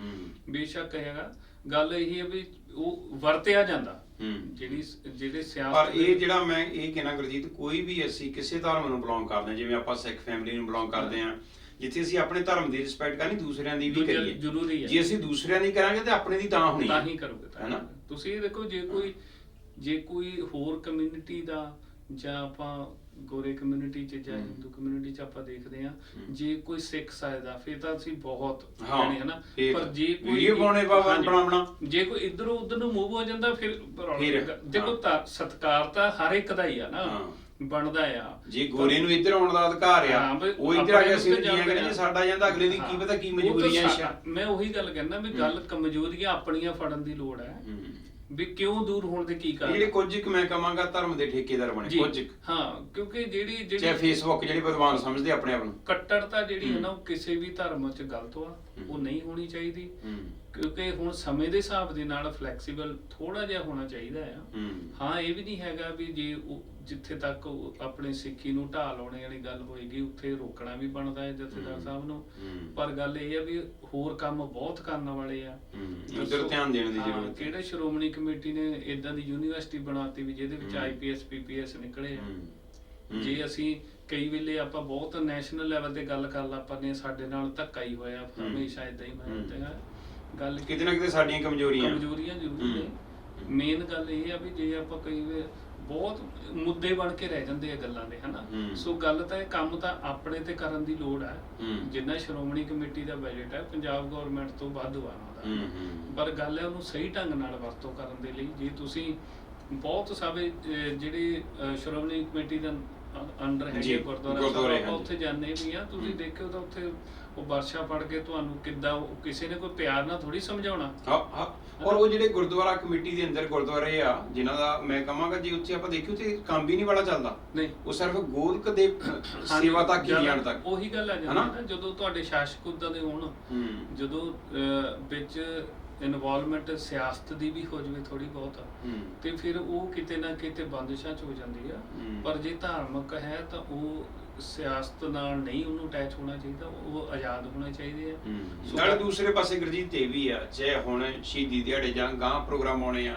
ਬੇਸ਼ੱਕ ਹੈਗਾ ਗੱਲ ਇਹ ਹੈ ਵੀ ਉਹ ਵਰਤਿਆ ਜਾਂਦਾ ਹੂੰ। ਜਿਹੜੀ ਜਿਹੜੇ ਪਰ ਸਿਆਸਤ ਇਹ ਜਿਹੜਾ ਮੈਂ ਇਹ ਕਹਿਣਾ ਗੁਰਜੀਤ ਕੋਈ ਵੀ ਅਸੀਂ ਕਿਸੇ ਧਰਮ ਨੂੰ ਬਿਲੋਂਗ ਕਰਦੇ ਹਾਂ ਜਿਵੇਂ ਆਪਾਂ ਸਿੱਖ ਫੈਮਿਲੀ ਨੂੰ ਬਿਲੋਂਗ ਕਰਦੇ ਹਾਂ ਜਿੱਥੇ ਅਸੀਂ ਆਪਣੇ ਧਰਮ ਦੀ ਰਿਸਪੈਕਟ ਕਰਨੀ ਦੂਸਰਿਆਂ ਦੀ ਵੀ ਕਰੀਏ ਜ਼ਰੂਰੀ ਹੈ। ਜੇ ਅਸੀਂ ਦੂਸਰਿਆਂ ਦੀ ਕਰਾਂਗੇ ਤੇ ਆਪਣੇ ਦੀ ਤਾਂ ਹੋਣੀ ਤਾਂ ਹੈ। ਕਰੋਗੇ ਤਾਂ ਹੈਨਾ? ਤੁਸੀਂ ਇਹ ਦੇਖੋ ਜੇ ਕੋਈ ਜੇ ਕੋਈ ਹੋਰ ਕਮਿਊਨਿਟੀ ਦਾ ਜਾਂ ਆਪਾਂ ਗੋਰੇ ਕਮਿਊਨਿਟੀ ਚ ਜਾਂ। ਹਿੰਦੂ ਕਮਿਊਨਿਟੀ ਚ ਆਪਾਂ ਦੇਖਦੇ ਆ ਜੇ ਕੋਈ ਸਿੱਖ ਸਾਇਦਾ ਫਿਰ ਤਾਂ ਅਸੀਂ ਬਹੁਤ ਜਾਣੇ ਹਨਾ ਇਹ ਪਰ। ਜੇ ਕੋਈ ਵੀਡੀਓ ਪਾਉਣੇ। ਆਪਣਾ ਆਪਣਾ। ਜੇ ਕੋਈ ਇਧਰੋਂ ਉਧਰ ਨੂੰ ਮੂਵ ਹੋ ਜਾਂਦਾ ਫਿਰ। ਦੇਖੋ। ਤਾਂ ਸਤਕਾਰ ਤਾਂ ਹਰ ਇੱਕ ਦਾ ਹੀ ਆ ਨਾ। ਬਣਦਾ ਆ ਜੇ ਗੋਰੇ ਨੂੰ ਇੱਧਰ ਆਉਣ ਦਾ ਅਧਿਕਾਰ ਆ ਉਹ ਇੱਧਰ ਆ ਕੇ ਅਸੀਂ ਜਾਂਦੇ ਕਹਿੰਦੇ। ਸਾਡਾ ਜਾਂਦਾ ਅਗਲੇ ਦੀ ਕੀ। ਪਤਾ ਕੀ ਮਜਬੂਰੀਆਂ ਮੈਂ ਉਹੀ ਗੱਲ ਕਹਿੰਦਾ ਵੀ ਗੱਲ ਕਮਜ਼ੋਰੀਆਂ ਆਪਣੀਆਂ ਫੜਨ ਦੀ ਲੋੜ ਹੂੰ। ਵੀ ਕਿਉਂ ਦੂਰ ਹੋਣ ਦੇ ਕੀ ਕਾਰਨ? ਜਿਹੜੇ ਕੁਝ ਕੁ ਮੈਂ ਕਹਾਂਗਾ ਧਰਮ ਦੇ ਠੇਕੇਦਾਰ ਬਣੇ ਜੀ ਕੁਝ ਕੁ। ਹਾਂ ਕਿਉਂਕਿ ਜਿਹੜੀ ਚਾਹੇ ਜਿਹੜੀ ਫੇਸਬੁੱਕ ਜਿਹੜੀ ਵਿਦਵਾਨ ਸਮਝਦੇ ਆਪਣੇ ਆਪ ਨੂੰ। ਕੱਟੜਤਾ ਜਿਹੜੀ ਹੈ ਨਾ। ਉਹ ਕਿਸੇ ਵੀ ਧਰਮ 'ਚ ਗਲਤ ਆ ਉਹ ਨਹੀਂ ਹੋਣੀ ਚਾਹੀਦੀ। ਹੂੰ। ਕਿਉਂਕਿ ਹੁਣ ਸਮੇਂ ਦੇ ਹਿਸਾਬ ਦੇ ਨਾਲ ਫਲੈਕਸੀਬਲ ਥੋੜਾ ਜਿਹਾ ਹੋਣਾ ਚਾਹੀਦਾ ਆ। ਹੂੰ। ਹਾਂ ਇਹ ਵੀ ਨਹੀਂ ਹੈਗਾ ਵੀ ਜੇ ਉਹ ਜਿੱਥੇ ਤੱਕ ਆਪਣੀ ਸਿੱਖੀ ਨੂੰ ਢਾਹ ਲਾਉਣੇ ਵਾਲੀ ਗੱਲ ਹੋਏਗੀ ਉੱਥੇ ਰੋਕਣਾ ਵੀ ਬਣਦਾ ਹੈ ਜਥੇਦਾਰ ਸਾਹਿਬ ਨੂੰ ਹੂੰ। ਪਰ ਗੱਲ ਇਹ ਆ ਵੀ ਹੋਰ ਕੰਮ ਬਹੁਤ ਕਰਨ ਵਾਲੇ ਆ ਹੂੰ, ਉੱਧਰ ਧਿਆਨ ਦੇਣ ਦੀ ਹਾਂ, ਜ਼ਰੂਰਤ ਹੈ। ਕਿਹੜੇ ਸ਼੍ਰੋਮਣੀ ਕਮੇਟੀ ਨੇ ਇਦਾਂ ਦੀ ਯੂਨੀਵਰਸਿਟੀ ਬਣਾਤੀ ਵੀ ਜਿਹਦੇ ਵਿੱਚ ਹੂੰ। ਆਈਪੀਐਸ ਪੀਪੀਐਸ ਨਿਕਲੇ ਆ ਹੂੰ। ਹੂੰ। ਜੇ ਅਸੀਂ ਕਈ ਵੇਲੇ ਆਪਾਂ ਬਹੁਤ ਨੈਸ਼ਨਲ ਲੈਵਲ ਤੇ ਗੱਲ ਕਰ ਲਾ ਪਾਨੇ ਸਾਡੇ ਨਾਲ ਧੱਕਾ ਹੀ ਹੋਇਆ ਹੂੰ। ਹਮੇਸ਼ਾ ਇਦਾਂ ਹੀ ਹੂੰ। ਤੇ ਗੱਲ ਕਿਤੇ ਨਾ ਕਿਤੇ ਸਾਡੀਆਂ ਕਮਜ਼ੋਰੀਆਂ ਕਮਜ਼ੋਰੀਆਂ ਜ਼ਰੂਰ ਹੂੰ। ਨੇ ਮੇਨ ਗੱਲ ਇਹ ਆ ਵੀ ਜੇ ਆਪਾਂ ਕਈ ਵੇ ਬਹੁਤ ਮੁੱਦੇ ਬਣ ਕੇ ਰਹਿ ਜਾਂਦੇ ਆ ਗੱਲਾਂ ਦੇ ਹਨਾ ਹੂੰ। ਸੋ ਗੱਲ ਤਾਂ ਇਹ ਕੰਮ ਤਾਂ ਆਪਣੇ ਤੇ ਕਰਨ ਦੀ ਲੋੜ ਹੈ ਹੂੰ। ਜਿੰਨਾ ਸ਼੍ਰੋਮਣੀ ਕਮੇਟੀ ਦਾ ਬਜਟ ਹੈ ਪੰਜਾਬ ਗਵਰਨਮੈਂਟ ਤੋਂ ਵੱਧ ਆਉਂਦਾ ਹੂੰ। ਪਰ ਗੱਲ ਹੈ ਉਹਨੂੰ ਸਹੀ ਢੰਗ ਨਾਲ ਵਰਤੋਂ ਕਰਨ ਦੇ ਲਈ ਜੇ ਤੁਸੀਂ ਬਹੁਤ ਸਾਰੇ ਅਹ, ਜਿਹੜੇ ਅਹ, ਸ਼੍ਰੋਮਣੀ ਕਮੇਟੀ ਦਾ ਅੰਡਰ ਜੀ, ਹੈਗੇ ਗੁਰਦੁਆਰਾ ਗੁਰਦੁਆਰੇ, ਸਾਹਿਬ ਆਪਾਂ ਹਾਂਜੀ। ਉੱਥੇ ਜਾਂਦੇ ਵੀ ਆ ਤੁਸੀਂ ਹੂੰ। ਦੇਖਿਓ ਤਾਂ ਉੱਥੇ ਉਹ ਵਰਸ਼ਾ ਪੜ ਕੇ ਤੁਹਾਨੂੰ ਕਿੱਦਾਂ ਉਹ- ਕਿਸੇ ਨੇ ਕੋਈ ਪਿਆਰ ਨਾਲ ਥੋੜੀ ਸਮਝਾਉਣਾ ਹਾਂ ਹਾਂ ਔਰ ਉਹ ਜਿਹੜੇ ਗੁਰਦੁਆਰਾ ਕਮੇਟੀ ਦੇ ਅੰਦਰ ਗੁਰਦੁਆਰੇ ਆ ਜਿਨ੍ਹਾਂ ਦਾ ਮੈਂ ਕਹਾਂਗਾ ਜੇ ਉੱਥੇ ਆਪਾਂ ਦੇਖਿਓ ਤੇ ਕੰਮ ਵੀ ਨਹੀਂ ਬੜਾ ਚੱਲਦਾ। ਨਹੀਂ। ਉਹ ਸਿਰਫ ਗੋਲਕ ਦੇ ਸੇਵਾ ਤੱਕ ਹੀ ਜਾਣ ਤੱਕ। ਉਹੀ ਗੱਲ ਆ ਜਾਂਦੀ ਹਨਾ? ਹੈ ਨਾ ਜਦੋਂ ਤੁਹਾਡੇ ਸ਼ਾਸਕ ਉਦਾਂ ਦੇ ਹੋਣ ਜਦੋਂ ਵਿੱਚ ਇਨਵੋਲਵਮੈਂਟ ਸਿਆਸਤ ਦੀ ਵੀ ਹੋ ਜਵੇ ਥੋੜੀ ਬਹੁਤ ਤੇ ਫਿਰ ਉਹ ਕਿਤੇ ਨਾ ਕਿਤੇ ਬੰਦਿਸ਼ਾਂ ਚ ਹੋ ਜਾਂਦੀ ਆ। ਪਰ ਜੇ ਧਾਰਮਿਕ ਹੈ ਤਾਂ ਉਹ ਸਿਆਸਤ ਨਾਲ ਨਹੀਂ ਉਹਨੂੰ ਅਟੈਚ ਹੋਣਾ ਚਾਹੀਦਾ ਉਹ ਆਜ਼ਾਦ ਹੋਣੇ ਚਾਹੀਦੇ ਆ। ਸੋ ਨਾਲ ਦੂਸਰੇ ਪਾਸੇ ਗੁਰਜੀਤ ਇਹ ਵੀ ਆ ਚਾਹੇ ਹੁਣ ਸ਼ਹੀਦੀ ਦਿਹਾੜੇ ਜਾਂ ਗਾਂ ਪ੍ਰੋਗਰਾਮ ਆਉਣੇ ਆ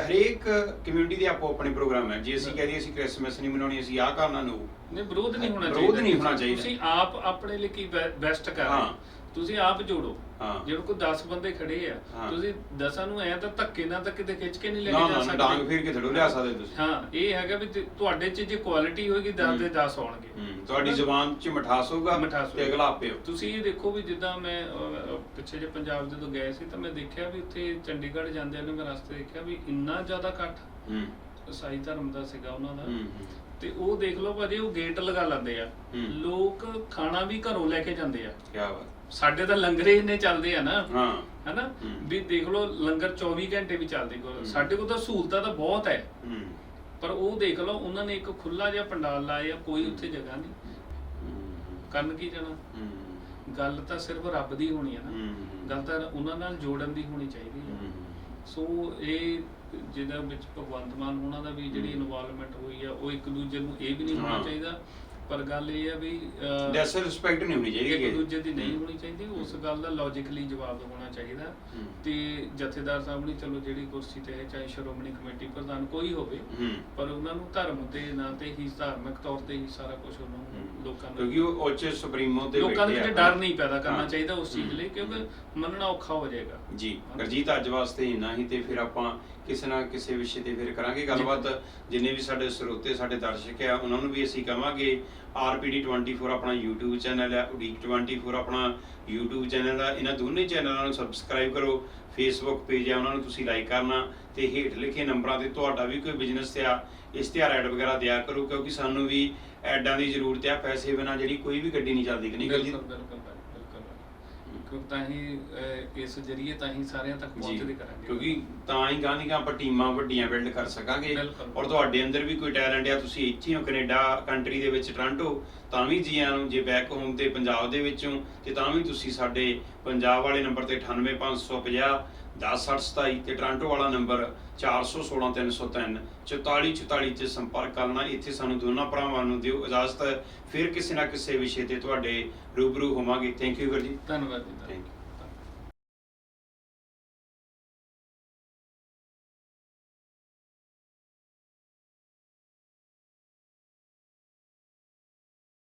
ਹਰੇਕ ਕਮਿਊਨਿਟੀ ਦੇ ਆਪੋ ਆਪਣੇ ਪ੍ਰੋਗਰਾਮ ਹੈ ਜੇ ਅਸੀਂ ਕਹਦੇ ਅਸੀਂ ਕ੍ਰਿਸਮਸ ਨਹੀਂ ਮਨਾਉਣੀ ਅਸੀਂ ਆਹ ਕਰਨਾ ਨੂੰ ਨਹੀਂ ਵਿਰੋਧ ਨਹੀਂ ਹੋਣਾ ਵਿਰੋਧ ਨਹੀਂ ਹੋਣਾ ਚਾਹੀਦਾ। ਤੁਸੀਂ ਆਪ ਆਪਣੇ ਲਈ ਕੀ ਬੈਸਟ ਕਰ ਰਹੇ ਹਾਂ। ਹੋ। ਤੁਸੀਂ ਆਪ ਜੋੜੋ। ਹਾਂ। ਜਿਹੜੇ ਕੋਈ 10 ਬੰਦੇ ਖੜੇ ਆ ਹਾਂ। ਤੁਸੀਂ 10 ਨੂੰ ਐ ਤਾਂ ਧੱਕੇ ਨਾਲ ਤਾਂ ਕਿਤੇ ਖਿੱਚ ਕੇ ਨਹੀਂ ਲੈ ਨਾ ਕੇ ਨਾ ਜਾ ਨਾ ਡਾਂਗ ਫੇਰ ਕੇ ਥੜੋ ਲਿਆ ਸਕਦੇ ਤੁਸੀਂ? ਹਾਂ ਇਹ ਹੈਗਾ ਵੀ ਤੇ ਤੁਹਾਡੇ 'ਚ ਜੇ ਕੁਆਲਿਟੀ ਹੋਏਗੀ 10 ਦੇ 10 ਆਉਣਗੇ। ਹੂੰ, ਤੁਹਾਡੀ ਜ਼ੁਬਾਨ 'ਚ ਮਿਠਾਸ ਹੋਊਗਾ ਮਿਠਾਸ ਤੇ। ਅਗਲਾ ਆਪੇ ਹੋ ਤੁਸੀਂ ਇਹ ਦੇਖੋ ਵੀ ਜਿੱਦਾਂ ਮੈਂ ਅਹ, ਪਿੱਛੇ ਜੇ ਪੰਜਾਬ ਜਦੋਂ ਗਏ ਸੀ ਤਾਂ ਮੈਂ ਦੇਖਿਆ ਵੀ ਉੱਥੇ ਚੰਡੀਗੜ੍ਹ ਜਾਂਦਿਆਂ ਨੂੰ ਮੈਂ ਰਸਤੇ ਦੇਖਿਆ ਵੀ ਇੰਨਾ ਜ਼ਿਆਦਾ ਇਕੱਠ ਹੂੰ। ਈਸਾਈ ਧਰਮ ਦਾ ਸੀਗਾ ਉਹਨਾਂ ਦਾ। ਹੂੰ ਤੇ ਉਹ ਦੇਖ ਲਓ ਭਾਜੀ ਉਹ ਗੇਟ ਲਗਾ ਲੈਂਦੇ ਆ। ਹੂੰ। ਲੋਕ ਖਾਣਾ ਵੀ ਘਰੋਂ ਲੈ ਕੇ ਜਾਂਦੇ ਆ। ਕੀ ਬਾਤ। ਸਾਡੇ ਤਾਂ ਲੰਗਰੇ ਇੰਨੇ ਚੱਲਦੇ ਆ ਨਾ ਹਾਂ। ਹੈਨਾ। ਵੀ ਦੇਖ ਲਓ ਲੰਗਰ 24 ਘੰਟੇ ਵੀ ਚੱਲਦੇ ਕੋਲ। ਸਾਡੇ ਕੋਲ ਤਾਂ ਸਹੂਲਤਾਂ ਤਾਂ ਬਹੁਤ ਹੈ। ਪਰ ਉਹ ਦੇਖ ਲਓ ਉਹਨਾਂ ਨੇ ਇੱਕ ਖੁੱਲਾ ਜਿਹਾ ਪੰਡਾਲ ਲਾਇਆ ਕੋਈ ਉੱਥੇ ਜਗ੍ਹਾ ਨਹੀਂ। ਕਰਨ ਕੀ ਜਾਣਾ? ਗੱਲ ਤਾਂ ਸਿਰਫ ਰੱਬ ਦੀ ਹੋਣੀ ਹੈ ਨਾ ਗੱਲ ਤਾਂ ਉਹਨਾਂ ਨਾਲ ਜੋੜਨ ਦੀ ਹੋਣੀ ਚਾਹੀਦੀ ਹੈ। ਸੋ ਇਹ ਜਿਹਦਾ ਵਿੱਚ ਭਗਵੰਤ ਮਾਨ ਉਹਨਾਂ ਦਾ ਵੀ ਜਿਹੜੀ ਇਨਵੋਲਵਮੈਂਟ ਹੋਈ ਆ ਉਹ ਇੱਕ ਦੂਜੇ ਨੂੰ ਇਹ ਵੀ ਨਹੀਂ ਹੋਣਾ। ਚਾਹੀਦਾ ਪਰ ਗੱਲ ਇਹ ਆ ਵੀ ਅਹ, ਡਿਸ ਰਿਸਪੈਕਟ ਨਹੀਂ ਹੋਣੀ ਚਾਹੀਦੀ ਇੱਕ ਦੂਜੇ ਦੀ ਨਹੀਂ ਹੋਣੀ ਚਾਹੀਦੀ ਉਸ ਗੱਲ ਦਾ ਲੌਜੀਕਲੀ ਜਵਾਬ ਹੋਣਾ ਚਾਹੀਦਾ। ਹੂੰ। ਤੇ ਜਥੇਦਾਰ ਸਾਹਿਬ ਨੇ ਚਲੋ ਜਿਹੜੀ ਕੁਰਸੀ ਤੇ ਹੈ ਚਾਹੇ ਸ਼੍ਰੋਮਣੀ ਕਮੇਟੀ ਪ੍ਰਧਾਨ ਕੋਈ ਹੋਵੇ ਹੂੰ। ਪਰ ਉਹਨਾਂ ਨੂੰ ਧਰਮ ਦੇ ਨਾਂ ਤੇ ਹੀ ਧਾਰਮਿਕ ਤੌਰ ਤੇ ਹੀ ਸਾਰਾ ਕੁਝ ਉਹਨਾਂ ਨੂੰ। ਲੋਕਾਂ ਨੂੰ ਕਿਉਂਕਿ ਉਹ ਉੱਚ ਸੁਪਰੀਮੋ ਤੇ ਲੋਕਾਂ ਦੇ ਬੈਠੇ ਵਿੱਚ ਆ। ਡਰ ਨਹੀਂ ਪੈਦਾ ਕਰਨਾ ਹਾਂ। ਚਾਹੀਦਾ ਉਸ ਚੀਜ਼। ਲਈ ਕਿਉਂਕਿ ਮੰਨਣਾ ਔਖਾ ਹੋ ਜਾਏਗਾ। ਜੀ। ਗਰਜੀਤ ਅੱਜ ਵਾਸਤੇ ਇੰਨਾ ਹੀ ਤੇ ਫਿਰ ਆਪਾਂ ਕਿਸੇ ਨਾ ਕਿਸੇ ਵਿਸ਼ੇ ਤੇ ਫਿਰ ਕਰਾਂਗੇ। ਗੱਲਬਾਤ ਜਿੰਨੇ ਵੀ ਸਾਡੇ ਸਰੋਤੇ ਸਾਡੇ ਦਰਸ਼ਕ ਆ ਉਹਨਾਂ ਨੂੰ ਵੀ ਅਸੀਂ ਕਵਾਂਗੇ। ਆਰਪੀਡੀ 24 ਆਪਣਾ YouTube ਚੈਨਲ ਹੈ ਉਡੀਕ 24 ਆਪਣਾ YouTube ਚੈਨਲ ਹੈ। ਇਹਨਾਂ ਦੋਨੇ ਚੈਨਲਾਂ ਨੂੰ ਸਬਸਕ੍ਰਾਈਬ ਕਰੋ। Facebook ਪੇਜ ਹੈ ਉਹਨਾਂ ਨੂੰ ਤੁਸੀਂ ਲਾਈਕ ਕਰਨਾ ਤੇ ਹੇਠ ਲਿਖੇ ਨੰਬਰਾਂ ਤੇ ਤੁਹਾਡਾ ਵੀ ਕੋਈ ਬਿਜ਼ਨਸ ਤੇ ਆ ਇਸ਼ਤਿਹਾਰ ਐਡ ਵਗੈਰਾ ਦਿਆ ਕਰੋ ਕਿਉਂਕਿ ਸਾਨੂੰ ਵੀ ਐਡਾਂ ਦੀ ਜ਼ਰੂਰਤ ਆ ਪੈਸੇ ਬਿਨਾ ਜਿਹੜੀ ਕੋਈ ਵੀ ਗੱਡੀ ਨਹੀਂ ਚੱਲਦੀ ਕਿ ਨਹੀਂ ਬਿਲਕੁਲ ਬਿਲਕੁਲ ਕਿਉਂਕਿ ਤਾਂ ਹੀ ਅਹ, ਇਸ ਜਰੀਏ ਤਾਂ ਹੀ ਸਾਰਿਆਂ ਤੱਕ ਪਹੁੰਚਦੇ ਕਰਾਂਗੇ ਕਿਉਂਕਿ ਤਾਂ ਹੀ ਗਾਂ ਦੀਆਂ ਆਪਾਂ ਟੀਮਾਂ ਵੱਡੀਆਂ ਬਿਲਡ ਕਰ ਸਕਾਂਗੇ ਬਿਲਕੁਲ। ਔਰ ਤੁਹਾਡੇ ਅੰਦਰ ਵੀ ਕੋਈ ਟੈਲੈਂਟ ਆ ਤੁਸੀਂ ਇੱਥੇ ਹੋ ਕੈਨੇਡਾ ਕੰਟਰੀ ਦੇ ਵਿੱਚ ਟੋਰਾਂਟੋ ਤਾਂ ਵੀ ਜੀ ਆਇਆਂ ਨੂੰ ਜੇ ਬੈਕ ਹੋਮ ਤੇ ਪੰਜਾਬ ਦੇ ਵਿੱਚੋਂ ਤੇ ਤਾਂ ਵੀ ਤੁਸੀਂ ਸਾਡੇ ਪੰਜਾਬ ਵਾਲੇ ਨੰਬਰ ਤੇ 98550 10627 ਤੇ ਟੋਰਾਂਟੋ ਵਾਲਾ ਨੰਬਰ 416303 4444 ਤੇ ਸੰਪਰਕ ਕਰਨਾ ਇੱਥੇ ਸਾਨੂੰ ਦੋਨਾਂ ਭਰਾਵਾਂ ਨੂੰ ਦਿਓ ਇਜਾਜ਼ਤ। ਫਿਰ ਕਿਸੇ ਨਾ ਕਿਸੇ ਵਿਸ਼ੇ ਤੇ ਤੁਹਾਡੇ ਰੂਬਰੂ ਹੋਵਾਂਗੇ। ਥੈਂਕ ਯੂ ਧੰਨਵਾਦ ਜੀ ਧੰਨਵਾਦ। Thank you